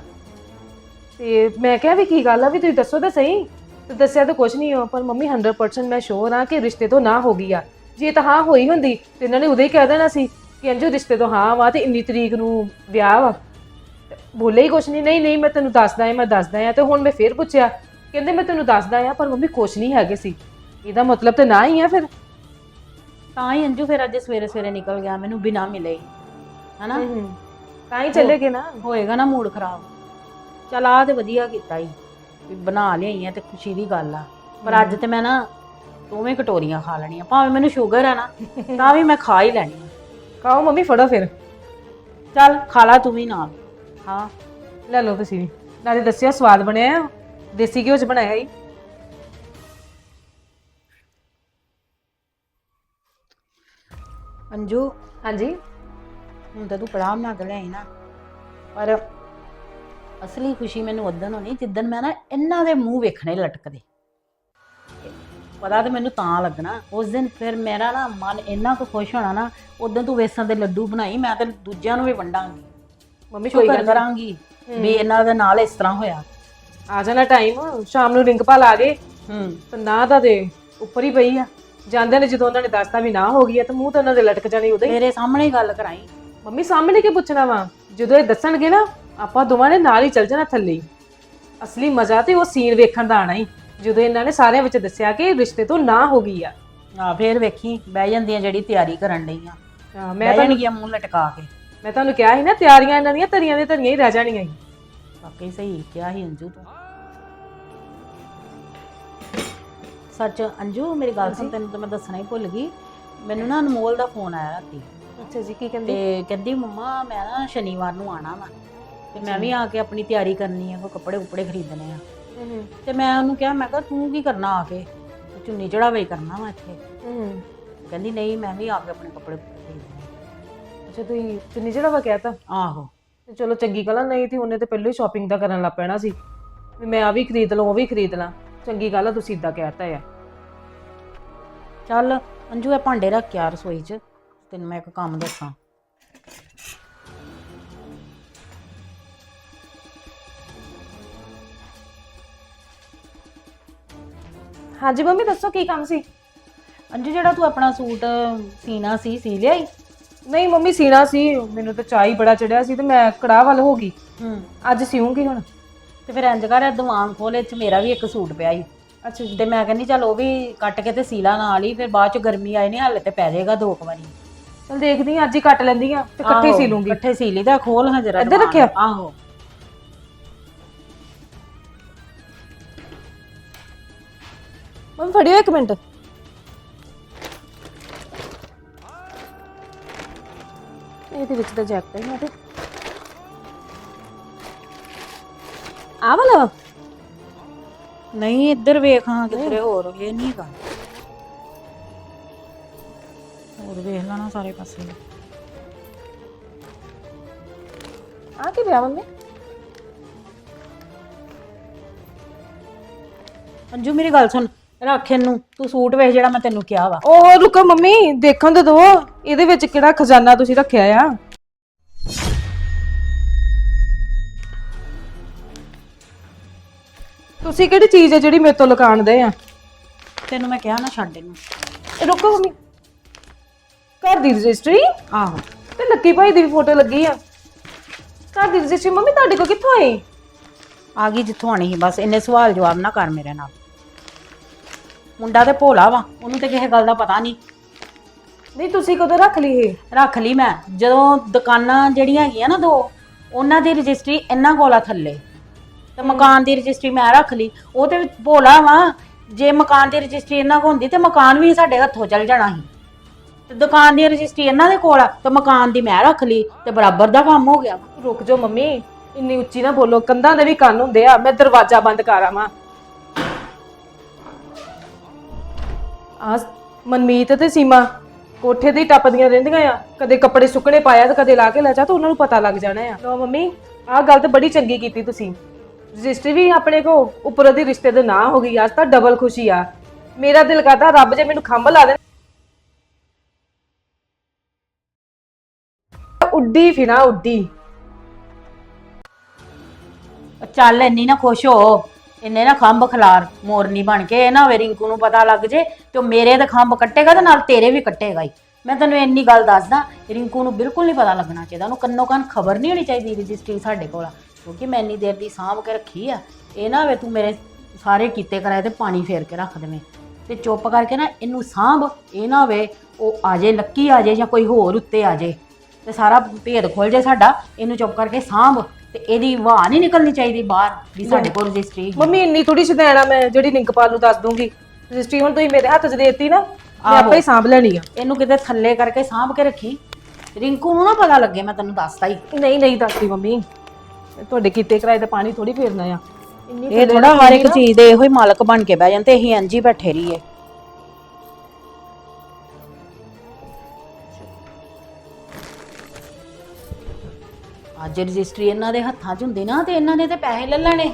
ਤੇ ਮੈਂ ਕਿਹਾ ਵੀ ਕੀ ਗੱਲ ਆ ਵੀ ਤੁਸੀਂ ਦੱਸੋ ਤਾਂ ਸਹੀ। ਤੇ ਦੱਸਿਆ ਤਾਂ ਕੁਝ ਨਹੀਂ ਹੋ ਪਰ ਮੰਮੀ 100% ਮੈਂ ਸ਼ੋਰ ਆ ਕਿ ਰਿਸ਼ਤੇ ਤੋਂ ਨਾ ਹੋ ਗਈ ਆ। ਜੇ ਤਾਂ ਹਾਂ ਹੋਈ ਹੁੰਦੀ ਤੇ ਇਹਨਾਂ ਨੇ ਉਦੋਂ ਹੀ ਕਹਿ ਦੇਣਾ ਸੀ ਕਿ ਅੰਜੂ ਰਿਸ਼ਤੇ ਤੋਂ ਹਾਂ ਵਾ ਤੇ ਇੰਨੀ ਤਰੀਕ ਨੂੰ ਵਿਆਹ ਵਾ। ਬੋਲੇ ਹੀ ਕੁਝ ਨਹੀਂ ਨਹੀਂ ਨਹੀਂ ਮੈਂ ਤੈਨੂੰ ਦੱਸਦਾ ਆ ਮੈਂ ਦੱਸਦਾ ਆ ਤੇ ਹੁਣ ਮੈਂ ਫੇਰ ਪੁੱਛਿਆ ਕਹਿੰਦੇ ਮੈਂ ਤੈਨੂੰ ਦੱਸਦਾ ਆ ਪਰ ਮੰਮੀ ਕੁਝ ਨਹੀਂ ਹੈਗੇ ਸੀ। ਇਹਦਾ ਮਤਲਬ ਤੇ ਨਾ ਹੀ ਆ ਫਿਰ। ਤਾਂ ਹੀ ਅੰਜੂ ਫਿਰ ਅੱਜ ਸਵੇਰੇ ਸਵੇਰੇ ਨਿਕਲ ਗਿਆ ਮੈਨੂੰ ਬਿਨਾ ਮਿਲੇ। ਹੀ। ਹਨਾ ਤਾਂ ਹੀ ਚੱਲੇਗੇ ਨਾ। ਹੋਏਗਾ ਨਾ ਮੂਡ ਖਰਾਬ। ਚਲ ਆ ਤੇ ਵਧੀਆ ਕੀਤਾ ਹੀ ਵੀ ਬਣਾ ਲਿਆਈ ਆ ਤੇ ਖੁਸ਼ੀ ਦੀ ਗੱਲ ਆ। ਪਰ ਅੱਜ ਤੇ ਮੈਂ ਨਾ ਦੋਵੇਂ ਕਟੋਰੀਆਂ ਖਾ ਲੈਣੀਆਂ ਭਾਵੇਂ ਮੈਨੂੰ ਸ਼ੂਗਰ ਆ ਨਾ ਤਾਂ ਵੀ ਮੈਂ ਖਾ ਹੀ ਲੈਣੀ ਆ। ਖਾਓ ਮੰਮੀ ਫੜੋ ਫਿਰ। ਚੱਲ ਖਾ ਲਾ ਤੂੰ ਵੀ ਨਾਲ। ਹਾਂ ਲੈ ਲਓ ਤੁਸੀਂ ਵੀ। ਨਾਲੇ ਦੱਸਿਆ ਸਵਾਦ ਬਣਿਆ ਆ। ਦੇਸੀ ਘਿਓ ਚ ਬਣਾਇਆ ਹੀ ਅੰਜੂ। ਹਾਂਜੀ। ਹੁਣ ਤਾਂ ਤੂੰ ਕੜਾਹ ਬਣਾ ਕੇ ਲਿਆਈ ਨਾ। ਪਰ ਅਸਲੀ ਖੁਸ਼ੀ ਮੈਨੂੰ ਉਦੋਂ ਹੋਣੀ ਜਿੱਦਣ ਮੈਂ ਨਾ ਇਹਨਾਂ ਦੇ ਮੂੰਹ ਵੇਖਣੇ ਲਟਕਦੇ। ਪਤਾ ਤੇ ਮੈਨੂੰ ਤਾਂ ਲੱਗਣਾ ਉਸ ਦਿਨ ਫਿਰ ਮੇਰਾ ਨਾ ਮਨ ਇੰਨਾ ਕੁ ਖੁਸ਼ ਹੋਣਾ ਨਾ ਉਦੋਂ ਤੂੰ ਵੇਸਣ ਦੇ ਲੱਡੂ ਬਣਾਈ ਮੈਂ ਤੇ ਦੂਜਿਆਂ ਨੂੰ ਵੀ ਵੰਡਾਂਗੀ। ਮੰਮੀ ਕੋਈ ਸ਼ੁਕਰ ਗੱਲ। ਕਰਾਂਗੀ ਵੀ ਇਹਨਾਂ ਦੇ ਨਾਲ ਇਸ ਤਰ੍ਹਾਂ ਹੋਇਆ। ਆ ਜਾਣਾ ਟਾਈਮ ਸ਼ਾਮ ਨੂੰ ਰਿੰਕਪਾਲ ਆ ਗਏ। ਹੂੰ। ਤੇ ਨਾ ਤਾਂ ਦੇ ਉੱਪਰ ਹੀ ਪਈ ਆ। ਜਾਂਦੇ ਨੇ ਜਦੋਂ ਉਹਨਾਂ ਨੇ ਦੱਸਤਾ ਵੀ ਨਾ ਹੋ ਗਈ ਆ ਤੇ ਮੂੰਹ ਤਾਂ ਉਹਨਾਂ ਦੇ ਲਟਕ ਜਾਣੀ ਉਦੋਂ ਹੀ ਮੇਰੇ ਸਾਹਮਣੇ ਹੀ ਗੱਲ ਕਰਾਈ। ਮੰਮੀ ਸਾਹਮਣੇ ਕੀ ਪੁੱਛਣਾ ਵਾ? ਜਦੋਂ ਇਹ ਦੱਸਣਗੇ ਨਾ ਆਪਾਂ ਦੋਵਾਂ ਨੇ ਨਾਲ ਹੀ ਚੱਲ ਜਾਣਾ ਥੱਲੇ ਹੀ। ਅਸਲੀ ਮਜ਼ਾ ਤੇ ਉਹ ਸੀਨ ਵੇਖਣ ਦਾ ਆਣਾ ਹੀ। ਜਦੋਂ ਇਹਨਾਂ ਨੇ ਸਾਰਿਆਂ ਵਿੱਚ ਦੱਸਿਆ ਕਿ ਰਿਸ਼ਤੇ ਤੋਂ ਨਾ ਹੋ ਗਈ ਆ। ਆ ਫੇਰ ਵੇਖੀ ਬਹਿ ਜਾਂਦੀਆਂ ਜਿਹੜੀ ਤਿਆਰੀ ਕਰਨ ਡਈ ਆ। ਮੈਂ ਮੈਂ ਤੁਹਾਨੂੰ ਜਾਣਗੀਆਂ ਮੂੰਹ ਲਟਕਾ ਕੇ। ਮੈਂ ਤੁਹਾਨੂੰ ਕਿਹਾ ਸੀ ਨਾ ਤਿਆਰੀਆਂ ਇਹਨਾਂ ਦੀਆਂ ਧਰੀਆਂ ਦੇ ਧਰੀਆਂ ਹੀ ਰਹਿ ਜਾਣੀਆਂ ਸੀ। ਵਾਕਈ ਸਹੀ ਕਿਹਾ ਸੀ ਅੰਜੂ ਤੂੰ। ਸੱਚ ਅੰਜੂ ਮੇਰੀ ਗੱਲ ਸੁਣ ਤੈਨੂੰ ਤਾਂ ਮੈਂ ਦੱਸਣਾ ਹੀ ਭੁੱਲ ਗਈ। ਮੈਨੂੰ ਨਾ ਅਨਮੋਲ ਦਾ ਫੋਨ ਆਇਆ ਰਾਤੀ। ਅੱਛਾ ਜੀ ਕੀ ਕਹਿੰਦੇ? ਤੇ ਕਹਿੰਦੀ ਮੰਮਾ ਮੈਂ ਨਾ ਸ਼ਨੀਵਾਰ ਨੂੰ ਆਣਾ ਵਾ। ਤੇ ਮੈਂ ਵੀ ਆ ਕੇ ਆਪਣੀ ਤਿਆਰੀ ਕਰਨੀ ਆ ਕੋਈ ਕੱਪੜੇ ਉੱਪੜੇ ਖਰੀਦਣੇ ਆ। ਤੇ ਮੈਂ ਉਹਨੂੰ ਕਿਹਾ ਮੈਂ ਕਿਹਾ ਤੂੰ ਕੀ ਕਰਨਾ ਆ ਕੇ? ਚੁੰਨੀ ਚੜਾਵੇ ਹੀ ਕਰਨਾ ਵਾ ਇੱਥੇ? ਹੂੰ ਕਹਿੰਦੀ ਨਹੀਂ ਮੈਂ ਵੀ ਆ ਕੇ ਆਪਣੇ ਕੱਪੜੇ ਖਰੀਦਣੇ। ਅੱਛਾ ਤੁਸੀਂ ਚੁੰਨੀ ਜਿਹੜਾ ਵਾ ਕਹਿਤਾ ਆਹੋ। ਤੇ ਚਲੋ ਚੰਗੀ ਗੱਲ ਆ ਨਹੀਂ ਤੇ ਉਹਨੇ ਤੇ ਪਹਿਲਾਂ ਹੀ ਸ਼ਾਪਿੰਗ ਦਾ ਕਰਨ ਲੱਗ ਪੈਣਾ ਸੀ। ਵੀ ਮੈਂ ਆ ਵੀ ਖਰੀਦ ਲਵਾਂ ਉਹ ਵੀ ਖਰੀਦ ਲਾਂ। ਚੰਗੀ ਗੱਲ ਆ ਤੁਸੀਂ ਇਦਾਂ ਕਹਿਤਾ ਆ। ਚੱਲ ਅੰਜੂ ਇਹ ਭਾਂਡੇ ਰੱਖ ਕੇ ਆ ਰਸੋਈ 'ਚ। ਤੈਨੂੰ ਮੈਂ ਇੱਕ ਕੰਮ ਦੱਸਾਂ। ਹਾਂਜੀ ਮੰਮੀ ਦੱਸੋ ਕੀ ਕੰਮ ਸੀ? ਅੰਜੂ ਜਿਹੜਾ ਤੂੰ ਆਪਣਾ ਸੂਟ ਸੀਨਾ ਸੀ ਸੀ ਲਿਆਈ? ਨਹੀਂ ਮੰਮੀ ਸੀਣਾ ਸੀ ਮੈਨੂੰ ਤਾਂ ਚਾਹ ਹੀ ਬੜਾ ਚੜਿਆ ਸੀ ਤੇ ਮੈਂ ਕੜਾਹ ਵੱਲ ਹੋ ਗਈ। ਹੂੰ। ਅੱਜ ਸਿਉਂਗੀ ਹੁਣ। ਤੇ ਫਿਰ ਇੰਜ ਕਰ ਦੀਵਾਨ ਖੋਲੇ ਚ ਮੇਰਾ ਵੀ ਇੱਕ ਸੂਟ ਪਿਆ ਸੀ। ਅੱਛਾ ਤੇ ਮੈਂ ਕਹਿੰਦੀ ਚੱਲ ਉਹ ਵੀ ਕੱਟ ਕੇ ਤੇ ਸੀਲਾ ਨਾਲ ਹੀ ਫਿਰ ਬਾਅਦ ਚ ਗਰਮੀ ਆਏ ਨਹੀਂ ਹਾਲੇ ਤੇ ਪੈ ਜਾਏਗਾ ਦੋ ਕੁ ਵਾਰੀ। ਚਲ ਦੇਖਦੀ ਆ ਅੱਜ ਹੀ ਕੱਟ ਲੈਂਦੀ ਆ ਤੇ ਇਕੱਠੇ ਆਹੋ, ਸੀ ਲੂੰਗੀ। ਇਕੱਠੇ ਸੀ ਲਈ ਤਾਂ ਖੋਲ ਹਾਂ ਜਰਾ ਇੱਧਰ। ਰੱਖਿਆ? ਆਹੋ। ਮੰਮੀ ਫੜਿਓ ਇੱਕ ਮਿੰਟ। ਇਹਦੇ ਵਿੱਚ ਤਾਂ ਜੈਕਟ ਹੈ ਨਾ ਤੇ ਆ ਵਾਲਾ? ਨਹੀਂ ਇੱਧਰ ਵੇਖ ਹਾਂ ਕਿਧਰੇ ਹੋਰ ਇਹ ਨਹੀਂ ਹੈਗਾ। ਹੋਰ ਵੇਖ ਲੈਣਾ ਸਾਰੇ ਪਾਸੇ। ਆ ਕੀ ਪਿਆ ਮੰਮੀ? ਅੰਜੂ ਮੇਰੀ ਗੱਲ ਸੁਣ। ਰੱਖ ਇਹਨੂੰ। ਤੂੰ ਸੂਟ ਵੇਖ ਜਿਹੜਾ ਮੈਂ ਤੈਨੂੰ ਕਿਹਾ ਵਾ। ਉਹ ਰੁਕੋ ਮੰਮੀ ਦੇਖਣ ਤੇ ਦੋ। ਇਹਦੇ ਵਿੱਚ ਕਿਹੜਾ ਖਜ਼ਾਨਾ ਤੁਸੀਂ ਰੱਖਿਆ ਆ? ਤੁਸੀਂ ਕਿਹੜੀ ਚੀਜ਼ ਹੈ ਜਿਹੜੀ ਮੇਰੇ ਤੋਂ ਲੁਕਾਣਦੇ ਆ? ਤੈਨੂੰ ਮੈਂ ਕਿਹਾ ਨਾ ਛੱਡ ਇਹਨੂੰ। ਇਹ ਰੁਕੋ ਮੰਮੀ। ਘਰ ਦੀ ਰਜਿਸਟਰੀ? ਆਹੋ। ਤੇ ਲੱਕੀ ਭਾਈ ਦੀ ਵੀ ਫੋਟੋ ਲੱਗੀ ਆ। ਘਰ ਦੀ ਰਜਿਸਟਰੀ ਮੰਮੀ ਤੁਹਾਡੇ ਕੋਲ ਕਿੱਥੋਂ ਆਈ? ਆ ਗਈ ਜਿੱਥੋਂ ਆਣੀ ਸੀ ਬਸ ਇੰਨੇ ਸਵਾਲ ਜਵਾਬ ਨਾ ਕਰ ਮੇਰੇ ਨਾਲ। ਮੁੰਡਾ ਤੇ ਭੋਲਾ ਵਾ ਉਹਨੂੰ ਤੇ ਕਿਸੇ ਗੱਲ ਦਾ ਪਤਾ ਨਹੀਂ। ਨਹੀਂ ਤੁਸੀਂ ਕਦੋਂ ਰੱਖ ਲਈ ਇਹ? ਰੱਖ ਲਈ ਮੈਂ। ਜਦੋਂ ਦੁਕਾਨਾਂ ਜਿਹੜੀਆਂ ਹੈਗੀਆਂ ਨਾ ਦੋ ਉਹਨਾਂ ਦੀ ਰਜਿਸਟਰੀ ਇਹਨਾਂ ਕੋਲ ਆ ਥੱਲੇ। ਤੇ ਮਕਾਨ ਦੀ ਰਜਿਸਟਰੀ ਮੈਂ ਰੱਖ ਲਈ। ਉਹ ਤੇ ਭੋਲਾ ਵਾ ਜੇ ਮਕਾਨ ਦੀ ਰਜਿਸਟਰੀ ਇਹਨਾਂ ਕੋਲ ਹੁੰਦੀ ਤੇ ਮਕਾਨ ਵੀ ਸਾਡੇ ਹੱਥੋਂ ਚੱਲ ਜਾਣਾ ਸੀ। ਤੇ ਦੁਕਾਨ ਦੀ ਰਜਿਸਟਰੀ ਇਹਨਾਂ ਦੇ ਕੋਲ ਆ ਤੇ ਮਕਾਨ ਦੀ ਮੈਂ ਰੱਖ ਲਈ ਤੇ ਬਰਾਬਰ ਦਾ ਕੰਮ ਹੋ ਗਿਆ। ਰੁਕ ਜਾਓ ਮੰਮੀ ਇੰਨੀ ਉੱਚੀ ਨਾ ਬੋਲੋ ਕੰਧਾਂ ਦੇ ਵੀ ਕੰਨ ਹੁੰਦੇ ਆ ਮੈਂ ਦਰਵਾਜ਼ਾ ਬੰਦ ਕਰ ਆਵਾਂ। ਆ ਮਨਮੀਤ ਤੇ ਸੀਮਾ ਕੋਠੇ ਤੇ ਹੀ ਟੱਪਦੀਆਂ ਰਹਿੰਦੀਆਂ ਆ। ਕਦੇ ਕੱਪੜੇ ਸੁੱਕਣੇ ਪਾਇਆ ਤੇ ਕਦੇ ਲਾ ਕੇ ਲੈ ਜਾ ਤਾਂ ਉਹਨਾਂ ਨੂੰ ਪਤਾ ਲੱਗ ਜਾਣਾ ਆ। ਲੋ ਮੰਮੀ, ਆਹ ਗੱਲ ਤਾਂ ਬੜੀ ਚੰਗੀ ਕੀਤੀ ਤੁਸੀਂ। ਰਜਿਸਟਰੀ ਵੀ ਆਪਣੇ ਕੋ ਉੱਪਰ ਦੀ ਰਿਸ਼ਤੇ ਦੇ ਨਾਂ ਹੋ ਗਈ, ਅੱਜ ਤਾਂ ਡਬਲ ਖੁਸ਼ੀ ਆ। ਮੇਰਾ ਦਿਲ ਕਰਦਾ ਰੱਬ ਜੇ ਮੈਨੂੰ ਖੰਭ ਲਾ ਦੇ ਉੱਡੀ ਫਿਰਾਂ, ਉੱਡੀ। ਚੱਲ ਇੰਨੀ ਨਾ ਖੁਸ਼ ਹੋ। ਇੰਨੇ ਨਾ ਖੰਭ ਖਲਾਰ, ਮੋਰਨੀ ਬਣ ਕੇ, ਇਹ ਨਾ ਹੋਵੇ ਰਿੰਕੂ ਨੂੰ ਪਤਾ ਲੱਗ ਜੇ ਤੇ ਉਹ ਮੇਰੇ ਤੇ ਖੰਭ ਕੱਟੇਗਾ ਤੇ ਨਾਲ ਤੇਰੇ ਵੀ ਕੱਟੇਗਾ ਹੀ। ਮੈਂ ਤੈਨੂੰ ਇੰਨੀ ਗੱਲ ਦੱਸਦਾ, ਰਿੰਕੂ ਨੂੰ ਬਿਲਕੁਲ ਨਹੀਂ ਪਤਾ ਲੱਗਣਾ ਚਾਹੀਦਾ। ਉਹਨੂੰ ਕੰਨੋ ਕੰਨ ਖਬਰ ਨਹੀਂ ਹੋਣੀ ਚਾਹੀਦੀ ਰਜਿਸਟਰੀ ਸਾਡੇ ਕੋਲ ਆ। ਕਿਉਂਕਿ ਮੈਂ ਇੰਨੀ ਦੇਰ ਦੀ ਸਾਂਭ ਕੇ ਰੱਖੀ ਆ, ਇਹ ਨਾ ਹੋਵੇ ਤੂੰ ਮੇਰੇ ਸਾਰੇ ਕੀਤੇ ਕਰਾਏ ਤੇ ਪਾਣੀ ਫੇਰ ਕੇ ਰੱਖ ਦੇਵੇਂ। ਤੇ ਚੁੱਪ ਕਰਕੇ ਨਾ ਇਹਨੂੰ ਸਾਂਭ, ਇਹ ਨਾ ਹੋਵੇ ਉਹ ਆ ਜੇ, ਲੱਕੀ ਆ ਜੇ ਜਾਂ ਕੋਈ ਹੋਰ ਉੱਤੇ ਆ ਜੇ। ਤੇ ਸਾਰਾ ਭੇਦ ਖੁੱਲ ਜੇ ਸਾਡਾ, ਇਹਨੂੰ ਚੁੱਪ ਕਰਕੇ ਸਾਂਭ। ਤੇ ਇਹਦੀ ਵਾਹ ਨਹੀਂ ਨਿਕਲਣੀ ਚਾਹੀਦੀ ਬਾਹਰ ਵੀ ਸਾਡੇ ਕੋਲ ਰਜਿਸਟਰੀ ਹੈਗੀ। ਮੰਮੀ ਇੰਨੀ ਥੋੜੀ ਸ਼ਦੈਣਾ ਮੈਂ ਜਿਹੜੀ ਲਿੰਕਪਾਲ ਨੂੰ ਦੱਸ ਦੂੰਗੀ। ਰਜਿਸਟਰੀ ਹੁਣ ਤੁਸੀਂ ਮੇਰੇ ਹੱਥ 'ਚ ਦੇ ਦਿੱਤੀ ਨਾ ਮੈਂ। ਆਪੇ ਹੀ ਸਾਂਭ ਲੈਣੀ ਆ। ਇਹਨੂੰ ਕਿਤੇ ਥੱਲੇ ਕਰਕੇ ਸਾਂਭ ਕੇ ਰੱਖੀ। ਰਿੰਕੂ ਨੂੰ ਨਾ ਪਤਾ ਲੱਗੇ ਮੈਂ ਤੈਨੂੰ ਦੱਸਦਾ ਹੀ। ਨਹੀਂ ਨਹੀਂ ਦੱਸਦੀ ਮੰਮੀ। ਤੁਹਾਡੇ ਕੀਤੇ ਕਰਾਏ ਤੇ ਪਾਣੀ ਥੋੜੀ ਫੇਰਨਾ ਆ। ਇਹ ਥੋੜਾ ਹਰ ਇੱਕ। ਚੀਜ਼ ਦੇ ਇਹੋ ਹੀ ਮਾਲਕ ਬਣ ਕੇ ਬਹਿ ਜਾਂਦੇ ਅਸੀਂ ਇੰਜ ਹੀ ਬੈਠੇ ਰਹੀਏ। ਅੱਜ ਰਜਿਸਟਰੀ ਇਹਨਾਂ ਦੇ ਹੱਥਾਂ 'ਚ ਹੁੰਦੀ ਨਾ ਤੇ ਇਹਨਾਂ ਨੇ ਤੇ ਪੈਸੇ ਲੈ ਲੈਣੇ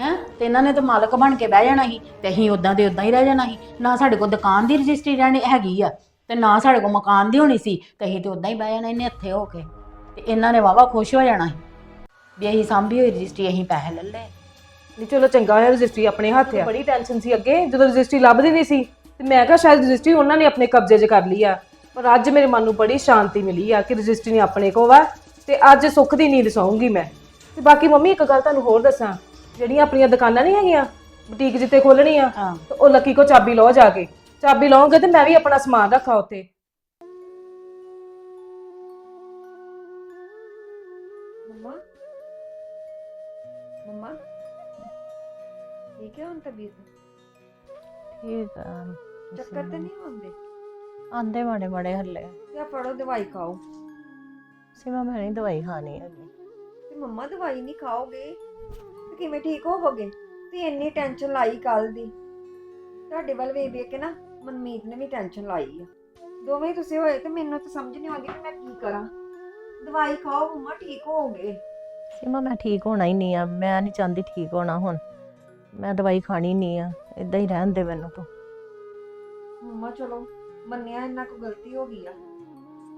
ਹੈ? ਤੇ ਇਹਨਾਂ ਨੇ ਤੇ ਮਾਲਕ ਬਣ ਕੇ ਬਹਿ ਜਾਣਾ ਸੀ ਤੇ ਅਸੀਂ ਉਦਾਂ ਦੇ ਉਦਾਂ ਹੀ ਰਹਿ ਜਾਣਾ ਸੀ। ਨਾ ਸਾਡੇ ਕੋਲ ਦੁਕਾਨ ਦੀ ਰਜਿਸਟਰੀ ਰਹਿਣੀ ਹੈਗੀ ਆ ਤੇ ਨਾ ਸਾਡੇ ਕੋਲ ਮਕਾਨ ਦੀ ਹੋਣੀ ਸੀ ਤੇ ਅਸੀਂ ਤੇ ਉਦਾਂ ਹੀ ਬਹਿ ਜਾਣਾ ਇਹਨੇ ਹੱਥੇ ਹੋ ਕੇ। ਤੇ ਇਹਨਾਂ ਨੇ ਵਾਵਾ ਖੁਸ਼ ਹੋ ਜਾਣਾ ਸੀ ਵੀ ਅਸੀਂ ਸਾਂਭੀ ਹੋਈ ਰਜਿਸਟਰੀ ਅਸੀਂ ਪੈਸੇ ਲੈ ਲਏ। ਨਹੀਂ ਚਲੋ ਚੰਗਾ ਹੋਇਆ ਰਜਿਸਟਰੀ ਆਪਣੇ ਹੱਥ ਆ। ਬੜੀ ਟੈਨਸ਼ਨ ਸੀ ਅੱਗੇ ਜਦੋਂ ਰਜਿਸਟਰੀ ਲੱਭਦੀ ਨਹੀਂ ਸੀ ਤੇ ਮੈਂ ਕਿਹਾ ਸ਼ਾਇਦ ਰਜਿਸਟਰੀ ਉਹਨਾਂ ਨੇ ਆਪਣੇ ਕਬਜ਼ੇ 'ਚ ਕਰ ਲਈ ਆ। ਪਰ ਅੱਜ ਮੇਰੇ ਮਨ ਨੂੰ ਬੜੀ ਸ਼ਾਂਤੀ ਮਿਲੀ ਆ ਕਿ ਰਜਿਸਟਰੀ ਨੇ ਆਪਣੇ ਕੋਲ ਵਾ ਤੇ ਅੱਜ ਸੁੱਖ ਦੀ ਨੀਂਦ ਸੌਂਗੀ ਮੈਂ। ਤੇ ਬਾਕੀ ਮੰਮੀ ਇੱਕ ਗੱਲ ਤੁਹਾਨੂੰ ਹੋਰ ਦੱਸਾਂ। ਜਿਹੜੀਆਂ ਆਪਣੀਆਂ ਦੁਕਾਨਾਂ ਨਹੀਂ ਹੈਗੀਆਂ ਬੁਟੀਕ ਜਿੱਤੇ ਖੋਲਣੀ ਆ ਹਾਂ। ਤੇ ਉਹ ਲੱਕੀ ਕੋ ਚਾਬੀ ਲਓ ਜਾ ਕੇ। ਚਾਬੀ ਲਓਗੇ ਤੇ ਮੈਂ ਵੀ ਆਪਣਾ ਸਮਾਨ ਰੱਖਾਂ ਉੱਥੇ। ਮੰਮਾ? ਮੰਮਾ? ਠੀਕ ਹੈ ਹੁਣ ਤਬੀਅਤ? ਠੀਕ ਆ। ਚੱਕਰ ਤੇ ਨਹੀਂ ਹੁੰਦੇ ਆਂਦੇ ਮਾੜੇ ਮਾੜੇ ਹੱਲੇ। ਜਾਂ ਫੜੋ ਦਵਾਈ ਖਾਓ। ਸਿਮਾ ਮੈਂ ਨਹੀਂ ਦਵਾਈ ਖਾਣੀ ਹੈਗੀ। ਤੇ ਮੰਮਾ ਦਵਾਈ ਨਹੀਂ ਖਾਓਗੇ? ਤੇ ਕਿਵੇਂ ਠੀਕ ਹੋਵੋਗੇ? ਤੇ ਇੰਨੀ ਟੈਨਸ਼ਨ ਲਾਈ ਕੱਲ ਦੀ। ਤੁਹਾਡੇ ਵੱਲ ਵੇਖ ਵੇਖ ਕੇ ਨਾ ਮਨਮੀਤ ਨੇ ਵੀ ਟੈਨਸ਼ਨ ਲਾਈ ਆ। ਦੋਵੇਂ ਤੁਸੀਂ ਹੋਏ ਤੇ ਮੈਨੂੰ ਤਾਂ ਸਮਝ ਨਹੀਂ ਆਉਂਦੀ ਕਿ ਮੈਂ ਕੀ ਕਰਾਂ। ਦਵਾਈ ਖਾਓ ਮੰਮਾ ਠੀਕ ਹੋਵੋਗੇ? ਸਿਮਾ ਮੈਂ ਠੀਕ ਹੋਣਾ ਹੀ ਨਹੀਂ ਆ। ਮੈਂ ਨਹੀਂ ਚਾਹੁੰਦੀ ਠੀਕ ਹੋਣਾ ਹੁਣ। ਮੈਂ ਦਵਾਈ ਖਾਣੀ ਨਹੀਂ ਆ। ਇਦਾਂ ਹੀ ਰਹਿਣ ਦੇ ਮੈਨੂੰ ਤੂੰ। ਮੰਮਾ ਚਲੋ। ਮੰਨਿਆ ਇੰਨਾ ਕੋ ਗਲਤੀ ਹੋ ਗਈ ਆ।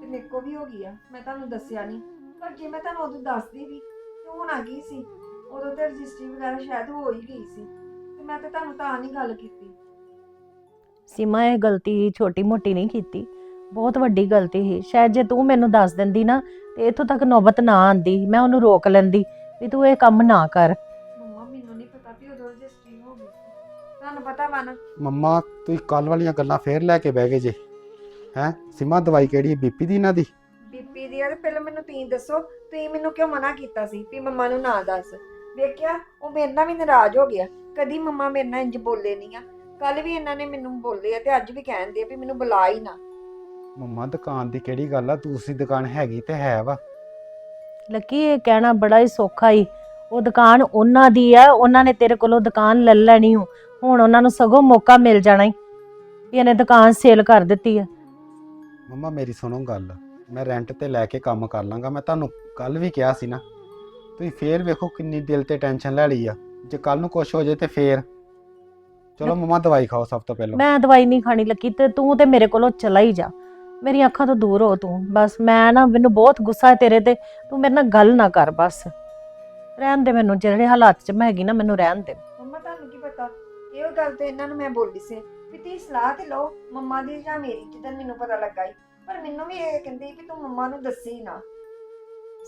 ਤੇ ਮੇਰੇ ਕੋ ਵੀ ਹੋ ਗਈ ਆ। ਮੈਂ ਤੁਹਾਨੂੰ ਦੱਸਿਆ ਨਹੀਂ ਪਰ ਜੇ ਮੈਂ ਤੁਹਾਨੂੰ ਉਦੋਂ ਦੱਸਦੀ ਵੀ ਤੇ ਹੁਣ ਆ ਗਈ ਸੀ ਉਦੋਂ ਤੇ ਰਜਿਸਟਰੀ ਵਗੈਰਾ ਸ਼ਾਇਦ ਹੋ ਹੀ ਗਈ ਸੀ। ਤੇ ਮੈਂ ਤੇ ਤੁਹਾਨੂੰ ਤਾਂ ਨਹੀਂ ਗੱਲ ਕੀਤੀ। ਸੀਮਾ ਇਹ ਗਲਤੀ ਛੋਟੀ ਮੋਟੀ ਨਹੀਂ ਕੀਤੀ। ਬਹੁਤ ਵੱਡੀ ਗਲਤੀ ਸੀ। ਸ਼ਾਇਦ ਜੇ ਤੂੰ ਮੈਨੂੰ ਦੱਸ ਦਿੰਦੀ ਨਾ ਤੇ ਇੱਥੋਂ ਤੱਕ ਨੌਬਤ ਨਾ ਆਂਦੀ ਮੈਂ ਉਹਨੂੰ ਰੋਕ ਲੈਂਦੀ ਵੀ ਤੂੰ ਇਹ ਕੰਮ ਨਾ ਕਰ। ਮੰਮਾ ਮੈਨੂੰ ਨਹੀਂ ਪਤਾ ਵੀ ਉਦੋਂ ਰਜਿਸਟਰੀ ਹੋ ਗਈ ਸੀ। ਤੁਹਾਨੂੰ ਪਤਾ ਵਾ ਨਾ। ਮੰਮਾ ਤੁਸੀਂ ਕੱਲ ਵਾਲੀਆਂ ਗੱਲਾਂ ਫੇਰ ਲੈ ਕੇ ਬਹਿ ਗਏ ਜੇ। ਹੈ? ਸਿਮਾ ਦਵਾਈ ਕਿਹੜੀ ਬੀਪੀ ਦੀ ਇਹਨਾਂ ਦੀ? ਬੀਪੀ ਦੀ ਆ ਤੇ ਪਹਿਲਾਂ ਮੈਨੂੰ ਤੁਸੀਂ ਦੱਸੋ ਤੁਸੀਂ ਮੈਨੂੰ ਕਿਉਂ ਮਨਾ ਕੀਤਾ ਸੀ? ਵੀ ਮੰਮਾ ਨੂੰ ਨਾ ਦੱਸ। ਵੇਖਿਆ ਉਹ ਮੇਰੇ ਨਾਲ ਵੀ ਨਾਰਾਜ਼ ਹੋ ਗਿਆ। ਕਦੀ ਮੰਮਾ ਮੇਰੇ ਨਾਲ ਇੰਜ ਬੋਲੇ ਨਹੀਂ ਆ। ਕੱਲ ਵੀ ਇਹਨਾਂ ਨੇ ਮੈਨੂੰ ਬੋਲੇ ਆ ਤੇ ਅੱਜ ਵੀ ਕਹਿੰਦੇ ਆ ਵੀ ਮੈਨੂੰ ਬੁਲਾ ਹੀ ਨਾ। ਮੰਮਾ ਦੁਕਾਨ ਦੀ ਕਿਹੜੀ ਗੱਲ ਆ? ਦੂਸਰੀ ਦੁਕਾਨ ਹੈਗੀ ਤੇ ਹੈ ਵਾ। ਲੱਕੀ ਇਹ ਕਹਿਣਾ ਬੜਾ ਹੀ ਸੌਖਾ ਹੀ ਉਹ ਦੁਕਾਨ ਉਹਨਾਂ ਦੀ ਆ ਉਹਨਾਂ ਨੇ ਤੇਰੇ ਕੋਲੋਂ ਦੁਕਾਨ ਲੈ ਲੈਣੀ ਹੋ ਹੁਣ ਉਹਨਾਂ ਨੂੰ ਸਗੋਂ ਮੌਕਾ ਮਿਲ ਜਾਣਾ ਹੀ ਇਹਨੇ ਦੁਕਾਨ ਸੇਲ ਕਰ ਦਿੱਤੀ ਆ। ਮੰਮਾ ਮੇਰੀ ਸੁਣੋ ਗੱਲ। ਮੈਂ ਰੈਂਟ ਤੇ ਲੈ ਕੇ ਕੰਮ ਕਰ ਲਾਂਗਾ। ਮੈਂ ਤੁਹਾਨੂੰ ਕੱਲ ਵੀ ਕਿਹਾ ਸੀ ਨਾ ਤੁਸੀਂ ਫੇਰ ਵੇਖੋ ਕਿੰਨੀ ਦਿਲ ਤੇ ਟੈਨਸ਼ਨ ਲੈ ਲਈ ਆ। ਜੇ ਕੱਲ ਨੂੰ ਕੁਝ ਹੋ ਜੇ ਤੇ ਫੇਰ। ਚਲੋ ਮੰਮਾ ਦਵਾਈ ਖਾਓ ਸਭ ਤੋਂ ਪਹਿਲਾਂ। ਮੈਂ ਦਵਾਈ ਨਹੀਂ ਖਾਣੀ ਲੱਕੀ ਤੇ ਤੂੰ ਤੇ ਮੇਰੇ ਕੋਲੋਂ ਚਲਾ ਹੀ ਜਾ। ਮੇਰੀਆਂ ਅੱਖਾਂ ਤੋਂ ਦੂਰ ਹੋ ਤੂੰ। ਬਸ ਮੈਂ ਨਾ ਮੈਨੂੰ ਬਹੁਤ ਗੁੱਸਾ ਹੈ ਤੇਰੇ ਤੇ। ਤੂੰ ਮੇਰੇ ਨਾਲ ਗੱਲ ਨਾ ਕਰ ਬਸ। ਰਹਿਣ ਦੇ ਮੈਨੂੰ ਜਿਹੜੇ ਹਾਲਾਤ 'ਚ ਮੈਂ ਹੈਗੀ ਨਾ ਮੈਨੂੰ ਰਹਿਣ ਦੇ। ਮੰਮਾ ਤੁਹਾਨੂੰ ਕੀ ਪਤਾ? ਇਹ ਗੱਲ ਤੇ ਇਹਨਾਂ ਨੂੰ ਮੈਂ ਬੋਲੀ ਸੀ ਵੀ ਤੁਸੀਂ ਸਲਾਹ ਤੇ ਲਓ ਮੰਮਾ ਦੀ ਜਾਂ ਮੇਰੀ ਜਿੱਦਣ ਮੈਨੂੰ ਪਤਾ ਲੱਗਾ ਈ ਪਰ ਮੈਨੂੰ ਵੀ ਇਹ ਕਹਿੰਦੀ ਵੀ ਤੂੰ ਮੰਮਾ ਨੂੰ ਦੱਸੀ ਨਾ।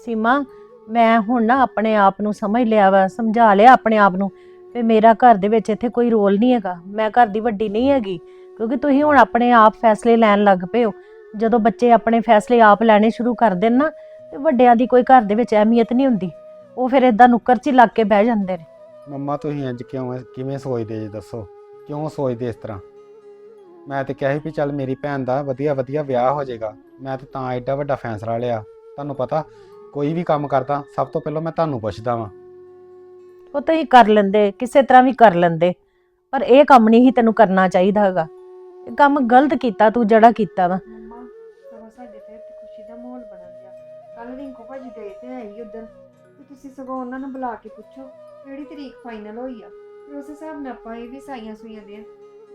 ਸੀਮਾ ਮੈਂ ਹੁਣ ਨਾ ਆਪਣੇ ਆਪ ਨੂੰ ਸਮਝ ਲਿਆ ਵਾ ਸਮਝਾ ਲਿਆ ਆਪਣੇ ਆਪ ਨੂੰ ਵੀ ਮੇਰਾ ਘਰ ਦੇ ਵਿੱਚ ਇੱਥੇ ਕੋਈ ਰੋਲ ਨਹੀਂ ਹੈਗਾ। ਮੈਂ ਘਰ ਦੀ ਵੱਡੀ ਨਹੀਂ ਹੈਗੀ ਕਿਉਂਕਿ ਤੁਸੀਂ ਹੁਣ ਆਪਣੇ ਆਪ ਫੈਸਲੇ ਲੈਣ ਲੱਗ ਪਏ ਹੋ। ਜਦੋਂ ਬੱਚੇ ਆਪਣੇ ਫੈਸਲੇ ਆਪ ਲੈਣੇ ਸ਼ੁਰੂ ਕਰ ਦੇਣ ਨਾ ਤੇ ਵੱਡਿਆਂ ਦੀ ਕੋਈ ਘਰ ਦੇ ਵਿੱਚ ਅਹਿਮੀਅਤ ਨਹੀਂ ਹੁੰਦੀ। ਉਹ ਫਿਰ ਇਦਾਂ ਨੁੱਕਰ 'ਚ ਹੀ ਲੱਗ ਕੇ ਬਹਿ ਜਾਂਦੇ ਨੇ। ਮੰਮਾ ਤੁਸੀਂ ਇੰਜ ਕਿਉਂ ਐ- ਕਿਵੇਂ ਸੋਚਦੇ ਜੇ ਦੱਸੋ? ਕਿਉਂ ਸੋਚਦੇ ਇਸ ਤਰ੍ਹਾਂ? ਮੈਂ ਤੇ ਕਿਹਾ ਸੀ ਵੀ ਚੱਲ ਮੇਰੀ ਭੈਣ ਦਾ ਵਧੀਆ ਵਧੀਆ ਵਿਆਹ ਹੋ ਜਾਏਗਾ। ਮੈਂ ਤੇ ਤਾਂ ਐਡਾ ਵੱਡਾ ਫੈਸਲਾ ਲਿਆ। ਤੁਹਾਨੂੰ ਪਤਾ ਕੋਈ ਵੀ ਕੰਮ ਕਰਦਾ ਸਭ ਤੋਂ ਪਹਿਲਾਂ ਮੈਂ ਤੁਹਾਨੂੰ ਪੁੱਛਦਾ ਵਾਂ। ਉਹ ਤਾਂ ਹੀ ਕਰ ਲੈਂਦੇ ਕਿਸੇ ਤਰ੍ਹਾਂ ਵੀ ਕਰ ਲੈਂਦੇ। ਪਰ ਇਹ ਕੰਮ ਨਹੀਂ ਹੀ ਤੈਨੂੰ ਕਰਨਾ ਚਾਹੀਦਾ ਹੈਗਾ। ਇਹ ਕੰਮ ਗਲਤ ਕੀਤਾ ਤੂੰ ਜਿਹੜਾ ਕੀਤਾ ਵਾ। ਮੰਮਾ ਸਗੋਂ ਸਾਡੇ ਤੇ ਇੱਥੇ ਖੁਸ਼ੀ ਦਾ ਮਾਹੌਲ ਬਣਨ ਗਿਆ ਕੱਲ ਰਿੰਕੂ ਭਾਜੀ ਗਏ ਤੇ ਹੈ ਹੀ ਤੇ ਤੁਸੀਂ ਸਗੋਂ ਉਹਨਾਂ ਨੂੰ ਬੁਲਾ ਕੇ ਪੁੱਛੋ ਕਿਹੜੀ ਤਰੀਕ ਫਾਈਨਲ ਹੋਈ ਆ? ਫਿਰ ਉਸ ਹਿਸਾਬ ਨਾਲ ਆਪਾਂ ਇਹ ਵੀ ਸਾਈਆਂ ਸੂਈਆਂ ਦੇ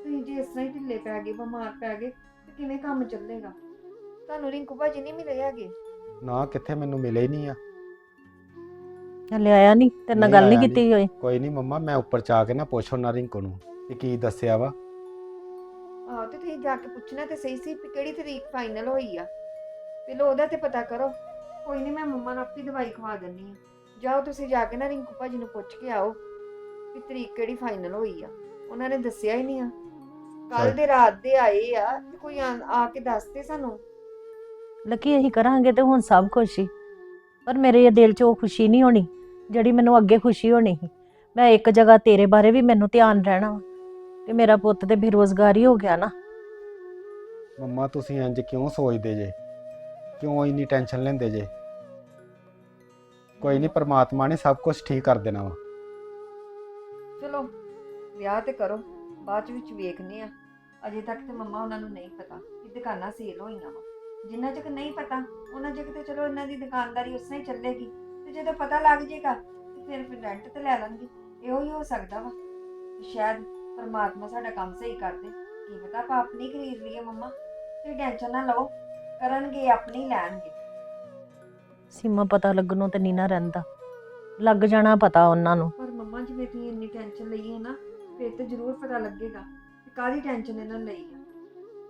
ਤੁਸੀਂ ਜੇ ਇਸ ਤਰ੍ਹਾਂ ਹੀ ਢਿੱਲੇ ਪੈ ਗਏ ਬਿਮਾਰ ਪੈ ਗਏ ਤੇ ਕਿਵੇਂ ਕੰਮ ਚੱਲੇਗਾ? ਤੁਹਾਨੂੰ ਰਿੰਕੂ ਭਾਜੀ ਨਹੀਂ ਮਿਲੇ ਹੈਗੇ? ਨਾ ਕਿੱਥੇ ਮੈਨੂੰ ਮਿਲੇ ਹੀ ਨਹੀਂ ਆ। ਹਲੇ ਆਇਆ ਨਹੀਂ ਤੇਰੇ ਨਾਲ ਨਹੀਂ ਗੱਲ ਨਹੀਂ ਆਇਆ ਕੀਤੀ ਹੋਈ। ਕੋਈ ਨਹੀਂ ਮੰਮਾ ਮੈਂ ਉੱਪਰ ਜਾ ਕੇ ਨਾ ਪੁੱਛ ਉਹਨਾਂ ਰਿੰਕੂ ਨੂੰ ਕਿ ਕੀ ਦੱਸਿਆ ਵਾ। ਆਹੋ ਤੇ ਤੁਸੀਂ ਜਾ ਕੇ ਪੁੱਛਣਾ ਤੇ ਸਹੀ ਸੀ ਵੀ ਕਿਹੜੀ ਤਰੀਕ ਫਾਈਨਲ ਹੋਈ ਆ। ਪਹਿਲਾਂ ਉਹਦਾ ਤੇ ਪਤਾ ਕਰੋ। ਕੋਈ ਨਹੀਂ ਮੈਂ ਮੰਮਾ ਨੂੰ ਆਪੀ ਦਵਾਈ ਖਵਾ ਦਿੰਨੀ ਆ। ਜਾਓ ਤੁਸੀਂ ਜਾ ਕੇ ਨਾ ਰਿੰਕੂ ਭਾਜੀ ਨੂੰ ਪੁੱਛ ਕੇ ਆਓ ਵੀ ਤਰੀਕ ਕਿਹੜੀ ਫਾਈਨਲ ਹੋਈ ਆ। ਉਹਨਾਂ ਨੇ ਦੱਸਿਆ ਹੀ ਨਹੀਂ ਆ। ਕੱਲ। ਦੇ ਰਾਤ ਦੇ ਆਏ ਆ ਤੇ ਕੋਈ ਆ ਆ ਕੇ ਦੱਸਦੇ ਸਾਨੂੰ? ਲੱਕੀ ਇਹੀ ਕਰਾਂਗੇ ਤੇ ਹੁਣ ਸਭ ਖੁਸ਼ੀ ਪਰ ਮੇਰੇ ਦਿਲ 'ਚ ਉਹ ਖੁਸ਼ੀ ਨਹੀਂ ਹੋਣੀ ਜਿਹੜੀ ਮੈਨੂੰ ਅੱਗੇ ਖੁਸ਼ੀ ਹੋਣੀ ਸੀ। ਮੈਂ ਇੱਕ ਜਗ੍ਹਾ ਤੇਰੇ ਬਾਰੇ ਵੀ ਮੈਨੂੰ ਧਿਆਨ ਰਹਿਣਾ ਵਾ ਤੇ ਮੇਰਾ ਪੁੱਤ ਤੇ ਬੇਰੋਜ਼ਗਾਰੀ ਹੋ ਗਿਆ ਨਾ। ਮੰਮਾ ਤੁਸੀਂ ਇੰਜ ਕਿਉਂ ਸੋਚਦੇ ਜੇ? ਕਿਉਂ ਇੰਨੀ ਟੈਨਸ਼ਨ ਲੈਂਦੇ ਜੇ? ਕੋਈ ਨਹੀਂ ਪਰਮਾਤਮਾ ਨੇ ਸਭ ਕੁਝ ਠੀਕ ਕਰ ਦੇਣਾ ਵਾ। ਚਲੋ ਵਿਆਹ ਤੇ ਕਰੋ। ਬਾਅਦ ਵਿੱਚ ਵੇਖਨੇ ਆ। ਅਜੇ ਤੱਕ ਤੇ ਮੰਮਾ ਉਹਨਾਂ ਨੂੰ ਨਹੀਂ ਪਤਾ ਕਿ ਦੁਕਾਨਾਂ ਸੇਲ ਹੋਈਆਂ ਵਾ। ਜਿੰਨਾ ਚਿਰ ਨਹੀਂ ਪਤਾ ਉਹਨਾਂ ਚਿਰ ਤੇ ਚਲੋ ਇਹਨਾਂ ਦੀ ਦੁਕਾਨਦਾਰੀ ਉਸੇ ਹੀ ਚੱਲੇਗੀ। ਤੇ ਜਦੋਂ ਪਤਾ ਲੱਗ ਜਾਏਗਾ ਤੇ ਫਿਰ ਫਿਰ ਰੈਂਟ ਤੇ ਲੈ ਲੈਣਗੇ ਇਹੋ ਹੀ ਹੋ ਸਕਦਾ ਵਾ। ਸ਼ਾਇਦ ਪਰਮਾਤਮਾ ਸਾਡਾ ਕੰਮ ਸਹੀ ਕਰ ਦੇ। ਕੀ ਪਤਾ ਆਪਾਂ ਆਪਣੀ ਖਰੀਦ ਲਈਏ ਮੰਮਾ। ਤੇ ਟੈਨਸ਼ਨ ਨਾ ਲਓ ਕਰਨਗੇ ਆਪਣੀ ਲੈਣਗੇ। ਸੀਮਾ ਪਤਾ ਲੱਗਣੋਂ ਤੇ ਨਹੀਂ ਨਾ ਰਹਿੰਦਾ। ਲੱਗ ਜਾਣਾ ਪਤਾ ਉਹਨਾਂ ਨੂੰ। ਪਰ ਮੰਮਾ ਜਿਵੇਂ ਤੁਸੀਂ ਇੰਨੀ ਟੈਨਸ਼ਨ ਲਈ ਹੈ ਨਾ ਫਿਰ ਤੇ ਜ਼ਰੂਰ ਪਤਾ ਲੱਗੇਗਾ ਕਿ ਕਾਹਦੀ ਟੈਨਸ਼ਨ ਇਹਨਾਂ ਨੇ ਲਈ ਆ।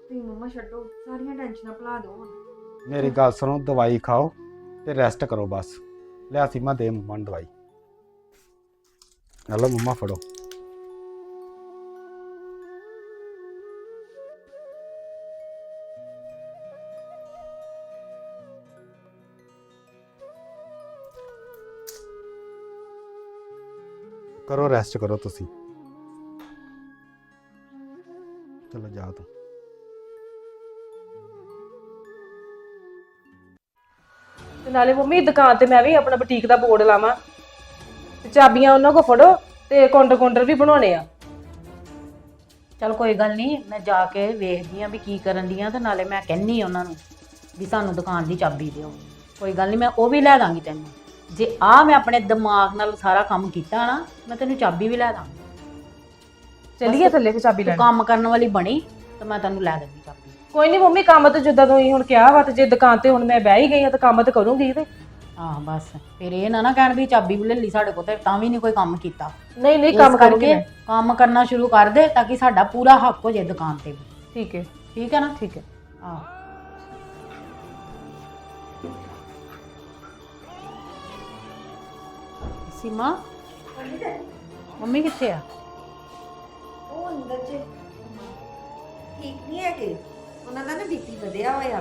ਤੁਸੀਂ ਮੰਮਾ ਛੱਡੋ, ਸਾਰੀਆਂ ਟੈਨਸ਼ਨਾਂ ਭੁਲਾ ਦਿਓ ਹੁਣ। ਮੇਰੀ ਗੱਲ ਸੁਣੋ, ਦਵਾਈ ਖਾਓ ਤੇ ਰੈਸਟ ਕਰੋ ਬਸ। ਲਿਆ ਸੀਮਾ ਦੇ ਮੰਮਾ ਨੂੰ ਦਵਾਈ। ਹਲੋ ਮੰਮਾ ਫੜੋ। ਕਰੋ ਰੈਸਟ ਕਰੋ ਤੁਸੀਂ। ਤੇ ਨਾਲੇ ਮੰਮੀ ਦੁਕਾਨ ਤੇ ਮੈਂ ਵੀ ਆਪਣਾ ਬੁਟੀਕ ਦਾ ਬੋਰਡ ਲਾਵਾਂ। ਤੇ ਚਾਬੀਆਂ ਉਹਨਾਂ ਕੋ ਫੜੋ ਤੇ ਕਾਊਂਟਰ ਕਾਊਂਟਰ ਵੀ ਬਣਾਉਣੇ ਆ। ਚਲ ਕੋਈ ਗੱਲ ਨਹੀਂ ਮੈਂ ਜਾ ਕੇ ਵੇਖਦੀ ਆ ਵੀ ਕੀ ਕਰਨ ਦੀਆਂ ਤੇ ਨਾਲੇ ਮੈਂ ਕਹਿੰਨੀ ਉਹਨਾਂ ਨੂੰ ਵੀ ਸਾਨੂੰ ਦੁਕਾਨ ਦੀ ਚਾਬੀ ਦਿਓ। ਕੋਈ ਗੱਲ ਨਹੀਂ ਮੈਂ ਉਹ ਵੀ ਲੈ ਦਾਂਗੀ ਤੈਨੂੰ। ਜੇ ਆ ਮੈਂ ਆਪਣੇ ਦਿਮਾਗ ਨਾਲ ਸਾਰਾ ਕੰਮ ਕੀਤਾ ਨਾ ਮੈਂ ਤੈਨੂੰ ਚਾਬੀ ਵੀ ਲੈ ਦਾਂਗੀ। ਚੱਲੀਏ ਥੱਲੇ ਤੇ ਚਾਬੀ ਤੂੰ ਲੈਣ। ਕੰਮ ਕਰਨ ਵਾਲੀ ਬਣੀ ਤੇ ਮੈਂ ਤੈਨੂੰ ਲੈ ਚਾਬੀ ਕੋਈ ਨਹੀਂ ਮੰਮੀ ਕੰਮ ਤੇ ਜਿੱਦਾਂ ਤੁਸੀਂ ਹੁਣ ਕਿਹਾ ਵਾ ਤੇ ਜੇ ਦੁਕਾਨ ਤੇ ਹੁਣ ਮੈਂ ਬਹਿ ਹੀ ਗਈ ਆ ਤਾਂ ਕੰਮ ਤੇ ਕਰੂੰਗੀ ਤੇ। ਆਹ ਬਸ। ਫਿਰ ਇਹ ਨਾ ਨਾ ਕਹਿਣ ਵੀ ਚਾਬੀ ਵੀ ਲੈ ਲਈ ਸਾਡੇ ਕੋਲ ਤੇ ਤਾਂ ਵੀ ਨਹੀਂ ਕੋਈ ਕੰਮ ਕੀਤਾ। ਨਹੀਂ ਨਹੀਂ ਇਸ ਕੰਮ ਕਰੂੰਗੀ ਕਰਕੇ ਮੈਂ। ਕੰਮ ਕਰਨਾ ਸ਼ੁਰੂ ਕਰ ਦੇ ਤਾਂ ਕਿ ਸਾਡਾ ਪੂਰਾ ਹੱਕ ਹੋ ਜਾਏ ਦੁਕਾਨ ਤੇ। ਵੀ ਠੀਕ ਹੈ। ਠੀਕ ਹੈ ਨਾ? ਠੀਕ ਹੈ। ਆਹ ਸੀਮਾ? ਮੰਮੀ ਕਿੱਥੇ ਆ? ਉਹ ਅੰਦਰ ਚ ਠੀਕ ਨਹੀਂ ਹੈਗੇ। ਉਹਨਾਂ ਦਾ ਨਾ ਬੀਪੀ ਵਧਿਆ ਹੋਇਆ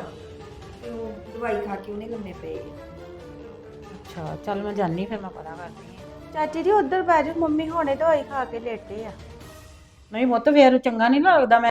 ਤੇ ਉਹ ਦਵਾਈ ਖਾ ਕੇ ਉਹਨੇ ਲੰਮੇ ਪਏ। ਅੱਛਾ ਚੱਲ ਮੈਂ ਜਾਣੀ ਫਿਰ ਮੈਂ ਪਤਾ ਕਰਦੀ ਹਾਂ ਚਾਚੀ ਜੀ ਉੱਧਰ ਬਹਿ ਜਾਓ ਮੰਮੀ ਹੁਣੇ ਦਵਾਈ ਖਾ ਕੇ ਲੇਟੇ ਆ ਨਹੀਂ ਮੁੱਤ ਫੇਰ ਚੰਗਾ ਨਹੀਂ ਲੱਗਦਾ ਮੈਂ